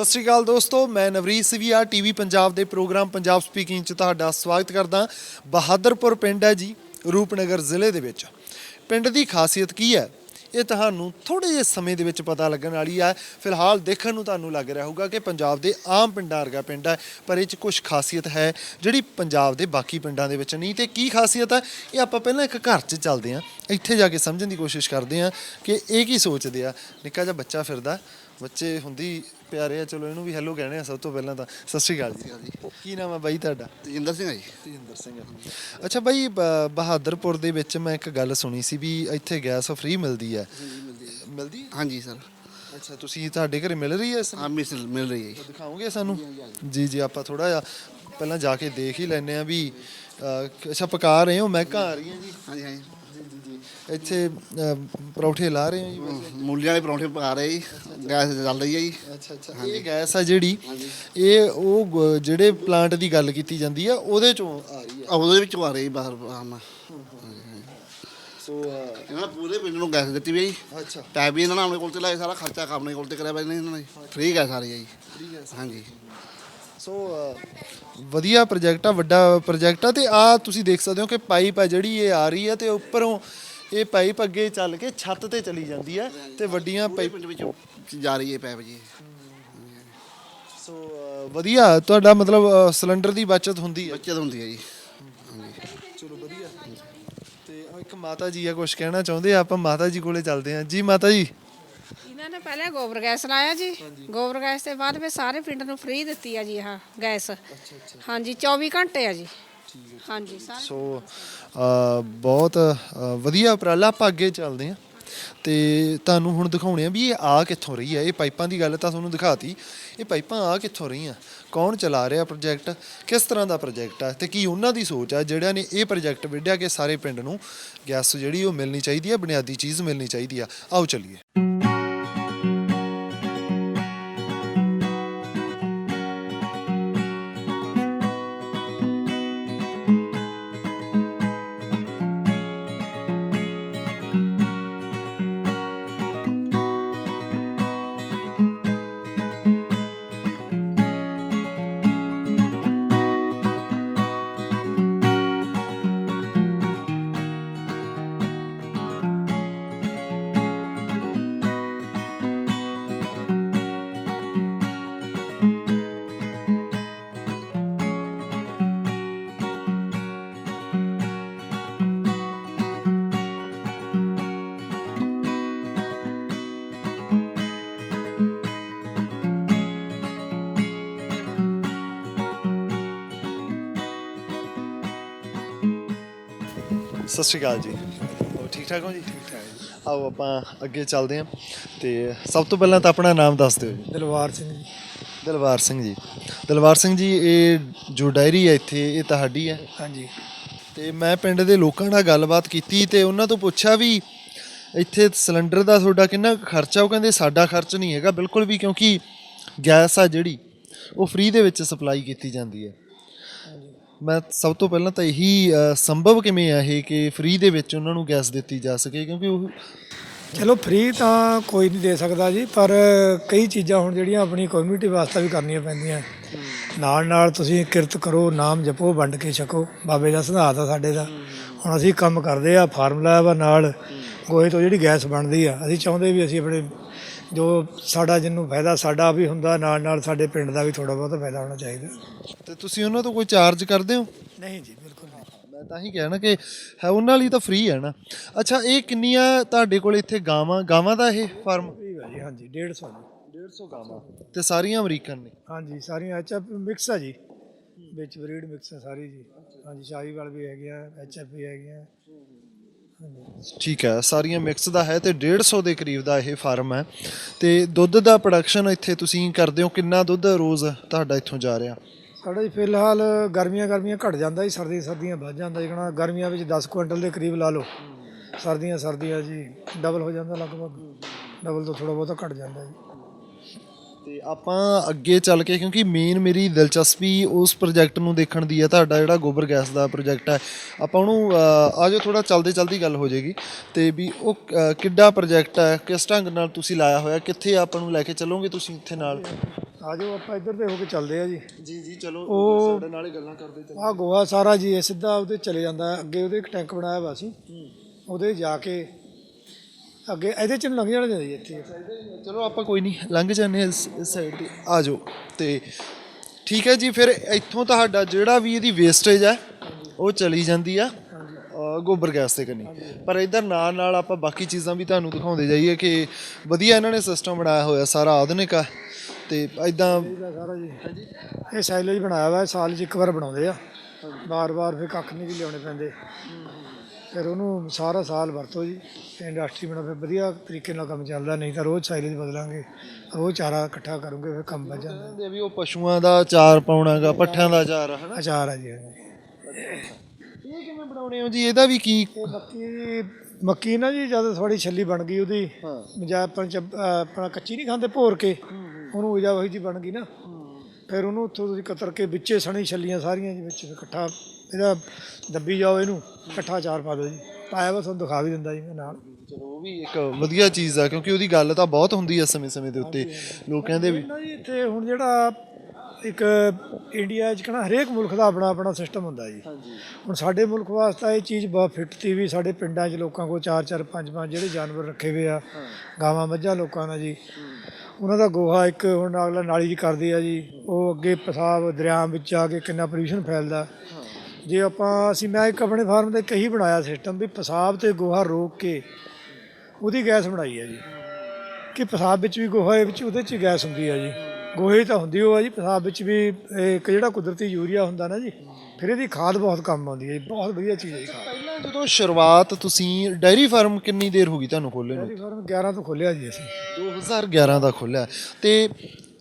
ਸਤਿ ਸ਼੍ਰੀ ਅਕਾਲ ਦੋਸਤੋ, ਮੈਂ ਨਵਰੀਤ ਸਿਵੀਆ ਟੀਵੀ ਪੰਜਾਬ ਦੇ ਪ੍ਰੋਗਰਾਮ ਪੰਜਾਬ ਸਪੀਕਿੰਗ 'ਚ ਤੁਹਾਡਾ ਸਵਾਗਤ ਕਰਦਾ ਬਹਾਦਰਪੁਰ ਪਿੰਡ ਹੈ ਜੀ, ਰੂਪਨਗਰ ਜ਼ਿਲ੍ਹੇ ਦੇ ਵਿੱਚ। ਪਿੰਡ ਦੀ ਖਾਸੀਅਤ ਕੀ ਹੈ? ਇਹ ਤੁਹਾਨੂੰ ਥੋੜੇ ਜਿਹੇ ਸਮੇਂ ਦੇ ਵਿੱਚ ਪਤਾ ਲੱਗਣ ਵਾਲੀ ਆ ਫਿਲਹਾਲ ਦੇਖਣ ਨੂੰ ਤੁਹਾਨੂੰ ਲੱਗ ਰਿਹਾ ਹੋਊਗਾ ਕਿ ਪੰਜਾਬ ਦੇ ਆਮ ਪਿੰਡਾਂ ਵਰਗਾ ਪਿੰਡ ਹੈ, ਪਰ ਇਹ 'ਚ ਕੁਝ ਖਾਸੀਅਤ ਹੈ ਜਿਹੜੀ ਪੰਜਾਬ ਦੇ ਬਾਕੀ ਪਿੰਡਾਂ ਦੇ ਵਿੱਚ ਨਹੀਂ। ਤੇ ਕੀ ਖਾਸੀਅਤ ਹੈ? ਇਹ ਆਪਾਂ ਪਹਿਲਾਂ ਇੱਕ ਘਰ 'ਚ ਚੱਲਦੇ ਹਾਂ। ਇੱਥੇ ਜਾ ਕੇ ਸਮਝਣ ਦੀ ਕੋਸ਼ਿਸ਼ ਕਰਦੇ ਹਾਂ ਕਿ ਇਹ ਕੀ ਸੋਚਦੇ ਆ। ਨਿੱਕਾ ਜਿਹਾ ਬੱਚਾ ਫਿਰਦਾ, ਬੱਚੇ ਹੁੰਦੀ ਪਿਆਰੇ ਆ ਚਲੋ ਇਹਨੂੰ ਵੀ ਹੈਲੋ ਕਹਿੰਦੇ ਆ ਸਭ ਤੋਂ ਪਹਿਲਾਂ ਤਾਂ। ਸਤਿ ਸ਼੍ਰੀ ਅਕਾਲ ਜੀ। ਕੀ ਨਾਮ ਹੈ ਬਾਈ ਤੁਹਾਡਾ? ਤੇਜਿੰਦਰ ਸਿੰਘ ਆ ਜੀ। ਤੇਜਿੰਦਰ ਸਿੰਘ ਅੱਛਾ ਬਾਈ ਬ- ਬਹਾਦਰਪੁਰ ਦੇ ਵਿੱਚ ਮੈਂ ਇੱਕ ਗੱਲ ਸੁਣੀ ਸੀ ਵੀ ਇੱਥੇ ਗੈਸ ਫ੍ਰੀ ਮਿਲਦੀ ਹੈ ਮਿਲਦੀ ਹੈ? ਹਾਂਜੀ ਸਰ। ਅੱਛਾ ਤੁਸੀਂ ਤੁਹਾਡੇ ਘਰੇ ਮਿਲ ਰਹੀ ਹੈ ਇਸ ਹਾਂ ਮਿਲ ਮਿਲ ਰਹੀ ਹੈ ਜੀ। ਦਿਖਾਓਗੇ ਸਾਨੂੰ? ਜੀ ਜੀ ਆਪਾਂ ਥੋੜਾ ਜਿਹਾ ਪਹਿਲਾਂ ਜਾ ਕੇ ਦੇਖ ਹੀ ਲੈਨੇ ਆ ਵੀ ਅ, ਅੱਛਾ ਪਕਾ ਰਹੇ ਹੋ? ਮਹਿਕਾਂ ਆ ਰਹੀਆਂ ਜੀ। ਹਾਂਜੀ ਹਾਂਜੀ। ਇੱਥੇ ਅ, ਪਰੌਠੇ ਲਾ ਰਹੇ ਹੋ ਜੀ? ਮੂਲੀਆਂ ਵਾਲੇ ਪਰੌਂਠੇ ਪਕਾ ਰਹੇ ਜੀ। ਗੈਸ ਚੱਲ ਰਹੀ ਹੈ ਜੀ। ਅੱਛਾ ਅੱਛਾ। ਇਹ ਗੈਸ ਆ ਜਿਹੜੀ ਇਹ ਉਹ ਗ- ਜਿਹੜੇ ਪਲਾਂਟ ਦੀ ਗੱਲ ਕੀਤੀ ਜਾਂਦੀ ਆ ਉਹਦੇ ਚੋਂ ਆ ਰਹੀ ਆ। ਉਹਦੇ ਵਿੱਚੋਂ ਆ ਰਹੀ ਬਾਹਰ ਆਮ ਸੋ ਇਹਨਾਂ ਨੇ ਪੂਰੇ ਪਿੰਡ ਨੂੰ ਗੈਸ ਦਿੱਤੀ ਵੀ ਹੈ ਜੀ। ਅੱਛਾ। ਪੈਪ ਵੀ ਇਹਨਾਂ ਨੇ ਆਪਣੇ ਕੋਲ ਤੇ ਲਾਇਆ ਸਾਰਾ ਖਰਚਾ ਆਪਣੇ ਕੋਲ ਤੇ ਕਰਿਆ ਪਿਆ ਇਹਨਾਂ ਨੇ। ਫ੍ਰੀ ਗੈਸ ਆ ਰਹੀ ਹੈ ਜੀ। ਹਾਂਜੀ। ਸੋ ਅ, ਵਧੀਆ ਪ੍ਰੋਜੈਕਟ ਆ ਵੱਡਾ ਪ੍ਰੋਜੈਕਟ ਆ ਤੇ ਆ ਤੁਸੀਂ ਦੇਖ ਸਕਦੇ ਹੋ ਕਿ ਪਾਈਪ ਆ ਜਿਹੜੀ ਇਹ ਆ ਰਹੀ ਹੈ ਤੇ ਉੱਪਰੋਂ ਇਹ ਪਾਈਪ ਅੱਗੇ ਚੱਲ ਕੇ ਛੱਤ ਤੇ ਚਲੀ ਜਾਂਦੀ ਹੈ ਤੇ ਵੱਡੀਆਂ ਪਾਈਪ ਪਿੰਡ ਵਿੱਚੋਂ ਜਾ ਰਹੀ ਹੈ ਪੈਪ ਜੀ। ਸੋ ਅ, ਵਧੀਆ ਤੁਹਾਡਾ ਮਤਲਬ ਅ, ਸਿਲੰਡਰ ਦੀ ਬਚਤ ਹੁੰਦੀ ਹੈ। ਬੱਚਤ ਹੁੰਦੀ ਹੈ ਜੀ। ਚਲੋ ਵਧੀਆ। ਤੇ ਆਹ ਇੱਕ ਮਾਤਾ ਜੀ ਆ ਕੁਝ ਕਹਿਣਾ ਚਾਹੁੰਦੇ ਆ? ਆਪਾਂ ਮਾਤਾ ਜੀ ਕੋਲੇ ਚੱਲਦੇ ਹਾਂ। ਜੀ ਮਾਤਾ ਜੀ। ਇਹਨਾਂ ਨੇ ਪਹਿਲੇ ਗੋਬਰ ਗੈਸ ਲਾਇਆ ਜੀ। ਗੋਬਰ ਗੈਸ ਦੇ ਬਾਅਦ ਫਿਰ ਸਾਰੇ ਪਿੰਡ ਨੂੰ ਫ੍ਰੀ ਦਿੱਤੀ ਆ ਜੀ ਆਹ ਗੈਸ। ਹਾਂਜੀ 24 ਘੰਟੇ ਆ ਜੀ। ਹਾਂਜੀ ਸਾਰੇ ਸੋ ਅ, ਬਹੁਤ ਅ, ਵਧੀਆ ਉਪਰਾਲਾ ਆਪਾਂ ਅੱਗੇ ਚੱਲਦੇ ਹਾਂ। ਤੇ ਤੁਹਾਨੂੰ ਹੁਣ ਦਿਖਾਉਣੇ ਆ ਵੀ ਇਹ ਆ ਕਿੱਥੋਂ ਰਹੀ ਹੈ ਇਹ ਪਾਈਪਾਂ ਦੀ ਗੱਲ ਤਾਂ ਤੁਹਾਨੂੰ ਦਿਖਾਤੀ। ਇਹ ਪਾਈਪਾਂ ਆ ਕਿੱਥੋਂ ਰਹੀਆਂ? ਕੌਣ ਚਲਾ ਰਿਹਾ ਪ੍ਰੋਜੈਕਟ? ਕਿਸ ਤਰ੍ਹਾਂ ਦਾ ਪ੍ਰੋਜੈਕਟ ਹੈ ਤੇ ਕੀ ਉਹਨਾਂ ਦੀ ਸੋਚ ਹੈ ਜਿਹੜਿਆਂ ਨੇ ਇਹ ਪ੍ਰੋਜੈਕਟ ਵਿੱਢਿਆ ਕਿ ਸਾਰੇ ਪਿੰਡ ਨੂੰ ਗੈਸ ਜਿਹੜੀ ਉਹ ਮਿਲਣੀ ਚਾਹੀਦੀ ਹੈ ਬੁਨਿਆਦੀ ਚੀਜ਼ ਮਿਲਣੀ ਚਾਹੀਦੀ ਆ। ਆਓ ਚੱਲੀਏ। ਸਤਿ ਸ਼੍ਰੀ ਅਕਾਲ ਜੀ। ਹੋਰ ਠੀਕ ਠਾਕ ਹੋ ਜੀ? ਠੀਕ ਠਾਕ ਆਓ ਆਪਾਂ ਅੱਗੇ ਚੱਲਦੇ ਹਾਂ। ਤੇ ਸਭ ਤੋਂ ਪਹਿਲਾਂ ਤਾਂ ਆਪਣਾ ਨਾਮ ਦੱਸ ਦਿਓ ਜੀ। ਦਿਲਵਾਰ ਸਿੰਘ ਜੀ। ਦਲਵਾਰ ਸਿੰਘ ਜੀ। ਦਲਵਾਰ ਸਿੰਘ ਜੀ ਇਹ ਜੋ ਡਾਇਰੀ ਹੈ ਇੱਥੇ ਇਹ ਤੁਹਾਡੀ ਹੈ? ਹਾਂਜੀ। ਤੇ ਮੈਂ ਪਿੰਡ ਦੇ ਲੋਕਾਂ ਨਾਲ ਗੱਲਬਾਤ ਕੀਤੀ ਤੇ ਉਹਨਾਂ ਤੋਂ ਪੁੱਛਿਆ ਵੀ ਇੱਥੇ ਸਿਲੰਡਰ ਦਾ ਤੁਹਾਡਾ ਕਿੰਨਾ ਕੁ ਖਰਚਾ? ਉਹ ਕਹਿੰਦੇ ਸਾਡਾ ਖਰਚ ਨਹੀਂ ਹੈਗਾ ਬਿਲਕੁਲ ਵੀ ਕਿਉਂਕਿ ਗੈਸ ਆ ਜਿਹੜੀ ਉਹ ਫ੍ਰੀ ਦੇ ਵਿੱਚ ਸਪਲਾਈ ਕੀਤੀ ਜਾਂਦੀ ਹੈ। ਮੈਂ ਸਭ ਤੋਂ ਪਹਿਲਾਂ ਤਾਂ ਇਹੀ ਅ, ਸੰਭਵ ਕਿਵੇਂ ਆ ਇਹ ਕਿ ਫ੍ਰੀ ਦੇ ਵਿੱਚ ਉਹਨਾਂ ਨੂੰ ਗੈਸ ਦਿੱਤੀ ਜਾ ਸਕੇ? ਕਿਉਂਕਿ ਉਹ ਚਲੋ ਫ੍ਰੀ ਤਾਂ ਕੋਈ ਨਹੀਂ ਦੇ ਸਕਦਾ ਜੀ ਪਰ ਕਈ ਚੀਜ਼ਾਂ ਹੁਣ ਜਿਹੜੀਆਂ ਆਪਣੀ ਕਮਿਊਨਿਟੀ ਵਾਸਤੇ ਵੀ ਕਰਨੀਆਂ ਪੈਂਦੀਆਂ। ਨਾਲ ਨਾਲ ਤੁਸੀਂ ਕਿਰਤ ਕਰੋ ਨਾਮ ਜਪੋ ਵੰਡ ਕੇ ਛਕੋ। ਬਾਬੇ ਦਾ ਸਿਧਾਂਤ ਆ ਸਾਡੇ ਦਾ। ਹੁਣ ਅਸੀਂ ਕੰਮ ਕਰਦੇ ਆ ਫਾਰਮੂਲਾ ਵਾ ਨਾਲ। ਗੋਹੇ ਤੋਂ ਜਿਹੜੀ ਗੈਸ ਬਣਦੀ ਆ ਅਸੀਂ ਚਾਹੁੰਦੇ ਵੀ ਅਸੀਂ ਆਪਣੇ ਜੋ ਸਾਡਾ ਜਿੰਨੂੰ ਫਾਇਦਾ ਸਾਡਾ ਵੀ ਹੁੰਦਾ ਨਾਲ ਨਾਲ ਸਾਡੇ ਪਿੰਡ ਦਾ ਵੀ ਥੋੜਾ ਬਹੁਤ ਫਾਇਦਾ ਹੋਣਾ ਚਾਹੀਦਾ। ਤੇ ਤੁਸੀਂ ਉਹਨਾਂ ਤੋਂ ਕੋਈ ਚਾਰਜ ਕਰਦੇ ਹੋ? ਨਹੀਂ ਜੀ ਬਿਲਕੁਲ ਨਹੀਂ। ਮੈਂ ਤਾਂ ਹੀ ਕਹਿਣਾ ਕਿ ਹੈ ਉਹਨਾਂ ਲਈ ਤਾਂ ਫ੍ਰੀ ਹੈ ਨਾ। ਅੱਛਾ ਇਹ ਕਿੰਨੀਆਂ ਤੁਹਾਡੇ ਕੋਲ ਇੱਥੇ ਗਾਵਾਂ ਗਾਵਾਂ ਦਾ ਇਹ ਫਾਰਮ ਆ ਜੀ ਹਾਂਜੀ 150 ਜੀ। 150 ਗਾਵਾਂ। ਤੇ ਸਾਰੀਆਂ ਅਮਰੀਕਨ ਨੇ? ਹਾਂਜੀ ਸਾਰੀਆਂ ਐਚਐਫ ਮਿਕਸ ਆ ਜੀ। ਵਿੱਚ ਬਰੀਡ ਮਿਕਸ ਆ ਸਾਰੀ ਜੀ। ਹਾਂਜੀ ਸ਼ਾਹੀਵਾਲ ਵੀ ਹੈਗੀਆਂ ਐਚਐਫ ਵੀ ਹੈਗੀਆਂ। ਹਾਂਜੀ ਠੀਕ ਹੈ, ਸਾਰੀਆਂ ਮਿਕਸ ਦਾ ਹੈ ਤੇ 150 ਦੇ ਕਰੀਬ ਦਾ ਇਹ ਫਾਰਮ ਹੈ। ਤੇ ਦੁੱਧ ਦਾ ਪ੍ਰੋਡਕਸ਼ਨ ਇੱਥੇ ਤੁਸੀਂ ਕਰਦੇ ਹੋ, ਕਿੰਨਾ ਦੁੱਧ ਰੋਜ਼ ਤੁਹਾਡਾ ਇੱਥੋਂ ਜਾ ਰਿਹਾ? ਸਾਡਾ ਜੀ ਫਿਲਹਾਲ ਗਰਮੀਆਂ ਗਰਮੀਆਂ ਘਟ ਜਾਂਦਾ ਜੀ ਸਰਦੀ ਸਰਦੀਆਂ ਵੱਧ ਜਾਂਦਾ ਜਿਕਣਾ ਗਰਮੀਆਂ ਵਿੱਚ 10 ਕੁਇੰਟਲ ਦੇ ਕਰੀਬ ਲਾ ਲਓ। ਸਰਦੀਆਂ ਸਰਦੀਆਂ ਜੀ ਡਬਲ ਹੋ ਜਾਂਦਾ ਲਗਭਗ। ਡਬਲ ਤੋਂ ਥੋੜਾ ਬਹੁਤਾ ਘਟ ਜਾਂਦਾ ਜੀ। ਤੇ ਆਪਾਂ ਅੱਗੇ ਚੱਲ ਕੇ ਕਿਉਂਕਿ ਮੇਨ ਮੇਰੀ ਦਿਲਚਸਪੀ ਉਸ ਪ੍ਰੋਜੈਕਟ ਨੂੰ ਦੇਖਣ ਦੀ ਹੈ ਤੁਹਾਡਾ ਜਿਹੜਾ ਗੋਬਰ ਗੈਸ ਦਾ ਪ੍ਰੋਜੈਕਟ ਹੈ। ਆਪਾਂ ਉਹਨੂੰ ਅਹ, ਆਜੋ ਥੋੜਾ ਚਲਦੇ ਚਲਦੀ ਗੱਲ ਹੋ ਜਾਏਗੀ। ਤੇ ਵੀ ਉਹ ਕਿੱਡਾ ਪ੍ਰੋਜੈਕਟ ਹੈ ਕਿਸ ਢੰਗ ਨਾਲ ਤੁਸੀਂ ਲਾਇਆ ਹੋਇਆ ਕਿੱਥੇ ਆਪਾਂ ਨੂੰ ਲੈ ਕੇ ਚੱਲੋਗੇ ਤੁਸੀਂ ਇੱਥੇ ਨਾਲ? ਆ ਜਾਓ ਆਪਾਂ ਇੱਧਰ ਤੇ ਹੋ ਕੇ ਚੱਲਦੇ ਆ ਜੀ। ਜੀ ਜੀ ਚਲੋ ਸਾਡੇ ਨਾਲ ਹੀ ਗੱਲਾਂ ਕਰਦੇ ਤੇ। ਆ ਗੋਹਾ ਸਾਰਾ ਜੀ ਸਿੱਧਾ ਉਹਦੇ ਚਲੇ ਜਾਂਦਾ। ਅੱਗੇ ਉਹਦੇ ਇੱਕ ਟੈਂਕ ਬਣਾਇਆ ਵਾ ਸੀ ਉਹਦੇ ਜਾ ਕੇ ਅੱਗੇ ਇਹਦੇ ਚ ਲੰਘ ਜਾਣਾ ਜੀ ਇੱਥੇ। ਚਲੋ ਆਪਾਂ ਕੋਈ ਨਹੀਂ ਲੰਘ ਜਾਂਦੇ ਹਾਂ ਇਸ ਸਾਈਡ ਤੇ। ਆ ਜਾਓ। ਤੇ ਠੀਕ ਹੈ ਜੀ ਫਿਰ ਇੱਥੋਂ ਤੁਹਾਡਾ ਜਿਹੜਾ ਵੀ ਇਹਦੀ ਵੇਸਟੇਜ ਹੈ ਉਹ ਚਲੀ ਜਾਂਦੀ ਆ ਅ, ਗੋਬਰ ਗੈਸ ਤੇ ਕਰਨੀ ਪਰ ਇਧਰ ਨਾਲ ਨਾਲ ਆਪਾਂ ਬਾਕੀ ਚੀਜ਼ਾਂ ਵੀ ਤੁਹਾਨੂੰ ਦਿਖਾਉਂਦੇ ਜਾਈਏ ਕਿ ਵਧੀਆ ਇਹਨਾਂ ਨੇ ਸਿਸਟਮ ਬਣਾਇਆ ਹੋਇਆ ਸਾਰਾ ਆਧੁਨਿਕ ਆ। ਤੇ ਇਦਾਂ ਇਹਦਾ ਸਾਰਾ ਜੀ। ਇਹ ਸਾਈਲੇਜ ਬਣਾਇਆ ਇਹ ਸਾਲ 'ਚ ਇੱਕ ਵਾਰ ਬਣਾਉਂਦੇ ਆ। ਬਾਰ-ਬਾਰ ਫਿਰ ਕੱਖ ਨਹੀਂ ਵੀ ਲਿਆਉਣੇ ਪੈਂਦੇ। ਫਿਰ ਉਹਨੂੰ ਸਾਰਾ ਸਾਲ ਵਰਤੋ ਜੀ ਇੰਡਸਟਰੀ ਬਣਾ ਫਿਰ ਵਧੀਆ ਤਰੀਕੇ ਨਾਲ ਕੰਮ ਚੱਲਦਾ ਨਹੀਂ ਤਾਂ ਰੋਜ਼ ਸਾਈਲੇਜ ਬਦਲਾਂਗੇ। ਰੋਜ਼ ਚਾਰਾ ਇਕੱਠਾ ਕਰੂਗੇ ਫਿਰ ਕੰਮ ਵੱਜ ਜਾਂਦਾ। ਕਹਿੰਦੇ ਵੀ ਉਹ ਪਸ਼ੂਆਂ ਦਾ ਚਾਰ ਪਾਉਣਾਗਾ ਪੱਠਿਆਂ ਦਾ ਚਾਰ ਹਨਾ? ਅਚਾਰ ਆ ਜੀ ਇਹ ਕਿਵੇਂ ਬਣਾਉਣੇ ਹੋ ਜੀ? ਇਹਦਾ ਵੀ ਕੀ ਮੱਕੀ ਮੱਕੀ ਨਾ ਜੀ ਜਦ ਥੋੜੀ ਛੱਲੀ ਬਣ ਗਈ ਉਹਦੀ ਜਾਂ ਆਪਾਂ ਚ- ਆਪਣਾ ਕੱਚੀ ਨਹੀਂ ਖਾਂਦੇ ਭੋਰ ਕੇ ਉਹਨੂੰ ਉਜਾ ਉਹੀ ਜੀ ਬਣ ਗਈ ਨਾ। ਫਿਰ ਉਹਨੂੰ ਉੱਥੋਂ ਤੁਸੀਂ ਕਤਰ ਕੇ ਵਿੱਚੇ ਸਣੀ ਛੱਲੀਆਂ ਸਾਰੀਆਂ ਜੀ ਵਿੱਚ ਫਿਰ ਇਕੱਠਾ ਇਹਦਾ ਦੱਬੀ ਜਾਓ ਇਹਨੂੰ ਇਕੱਠਾ ਚਾਰ ਪਾ ਦਿਓ ਜੀ। ਪਾਇਆ ਵਾ ਤੁਹਾਨੂੰ ਦਿਖਾ ਵੀ ਦਿੰਦਾ ਜੀ ਮੈਂ ਨਾਲ। ਚਲੋ ਉਹ ਵੀ ਇੱਕ ਵਧੀਆ ਚੀਜ਼ ਆ ਕਿਉਂਕਿ ਉਹਦੀ ਗੱਲ ਤਾਂ ਬਹੁਤ ਹੁੰਦੀ ਆ ਸਮੇਂ-ਸਮੇਂ ਦੇ ਉੱਤੇ। ਲੋਕ ਕਹਿੰਦੇ ਵੀ ਨਾ ਜੀ ਇੱਥੇ ਹੁਣ ਜਿਹੜਾ ਇੱਕ ਇੰਡੀਆ 'ਚ ਕਹਣਾ ਹਰੇਕ ਮੁਲਕ ਦਾ ਆਪਣਾ ਆਪਣਾ ਸਿਸਟਮ ਹੁੰਦਾ ਜੀ। ਹੁਣ ਸਾਡੇ ਮੁਲਕ ਵਾਸਤੇ ਇਹ ਚੀਜ਼ ਬਹੁਤ ਫਿੱਟ ਤੀ ਵੀ ਸਾਡੇ ਪਿੰਡਾਂ 'ਚ ਲੋਕਾਂ ਕੋਲ ਚਾਰ ਚਾਰ ਪੰਜ ਪੰਜ ਜਿਹੜੇ ਜਾਨਵਰ ਰੱਖੇ ਹੋਏ ਆ ਗਾਵਾਂ ਮੱਝਾਂ ਲੋਕਾਂ ਦਾ ਜੀ। ਉਹਨਾਂ ਦਾ ਗੋਹਾ ਇੱਕ ਹੁਣ ਅਗਲਾ ਨਾਲੀ 'ਚ ਕਰਦੇ ਆ ਜੀ। ਉਹ ਅੱਗੇ ਪਿਸ਼ਾਬ ਦਰਿਆ ਵਿੱਚ ਆ ਕੇ ਕਿੰਨਾ ਪੋਲਿਊਸ਼ਨ ਫੈਲਦਾ। ਜੇ ਆਪਾਂ ਅਸੀਂ ਮੈਂ ਇੱਕ ਆਪਣੇ ਫਾਰਮ ਤੇ ਕਹੀ ਬਣਾਇਆ ਸਿਸਟਮ ਵੀ ਪਿਸ਼ਾਬ ਤੇ ਗੋਹਾ ਰੋਕ ਕੇ ਉਹਦੀ ਗੈਸ ਬਣਾਈ ਹੈ ਜੀ। ਕਿ ਪਿਸ਼ਾਬ ਵਿੱਚ ਵੀ ਗੋਹਾ ਹੈ ਵਿੱਚ ਉਹਦੇ 'ਚ ਗੈਸ ਹੁੰਦੀ ਹੈ ਜੀ। ਗੋਹੇ ਤਾਂ ਹੁੰਦੀ ਉਹ ਆ ਜੀ ਪਿਸ਼ਾਬ ਵਿੱਚ ਵੀ ਇੱਕ ਜਿਹੜਾ ਕੁਦਰਤੀ ਯੂਰੀਆ ਹੁੰਦਾ ਨਾ ਜੀ ਫਿਰ ਇਹਦੀ ਖਾਦ ਬਹੁਤ ਕੰਮ ਆਉਂਦੀ ਹੈ ਬਹੁਤ ਵਧੀਆ ਚੀਜ਼ ਹੈ ਖਾਦ। ਪਹਿਲਾਂ ਜਦੋਂ ਸ਼ੁਰੂਆਤ ਤੁਸੀਂ ਡਾਇਰੀ ਫਾਰਮ ਕਿੰਨੀ ਦੇਰ ਹੋ ਗਈ ਤੁਹਾਨੂੰ ਖੋਲ੍ਹੇ ਨੂੰ? ਡੇਅਰੀ ਫਾਰਮ 11 ਤੋਂ ਖੋਲਿਆ ਜੀ ਅਸੀਂ। 2011 ਦਾ ਖੋਲ੍ਹਿਆ। ਤੇ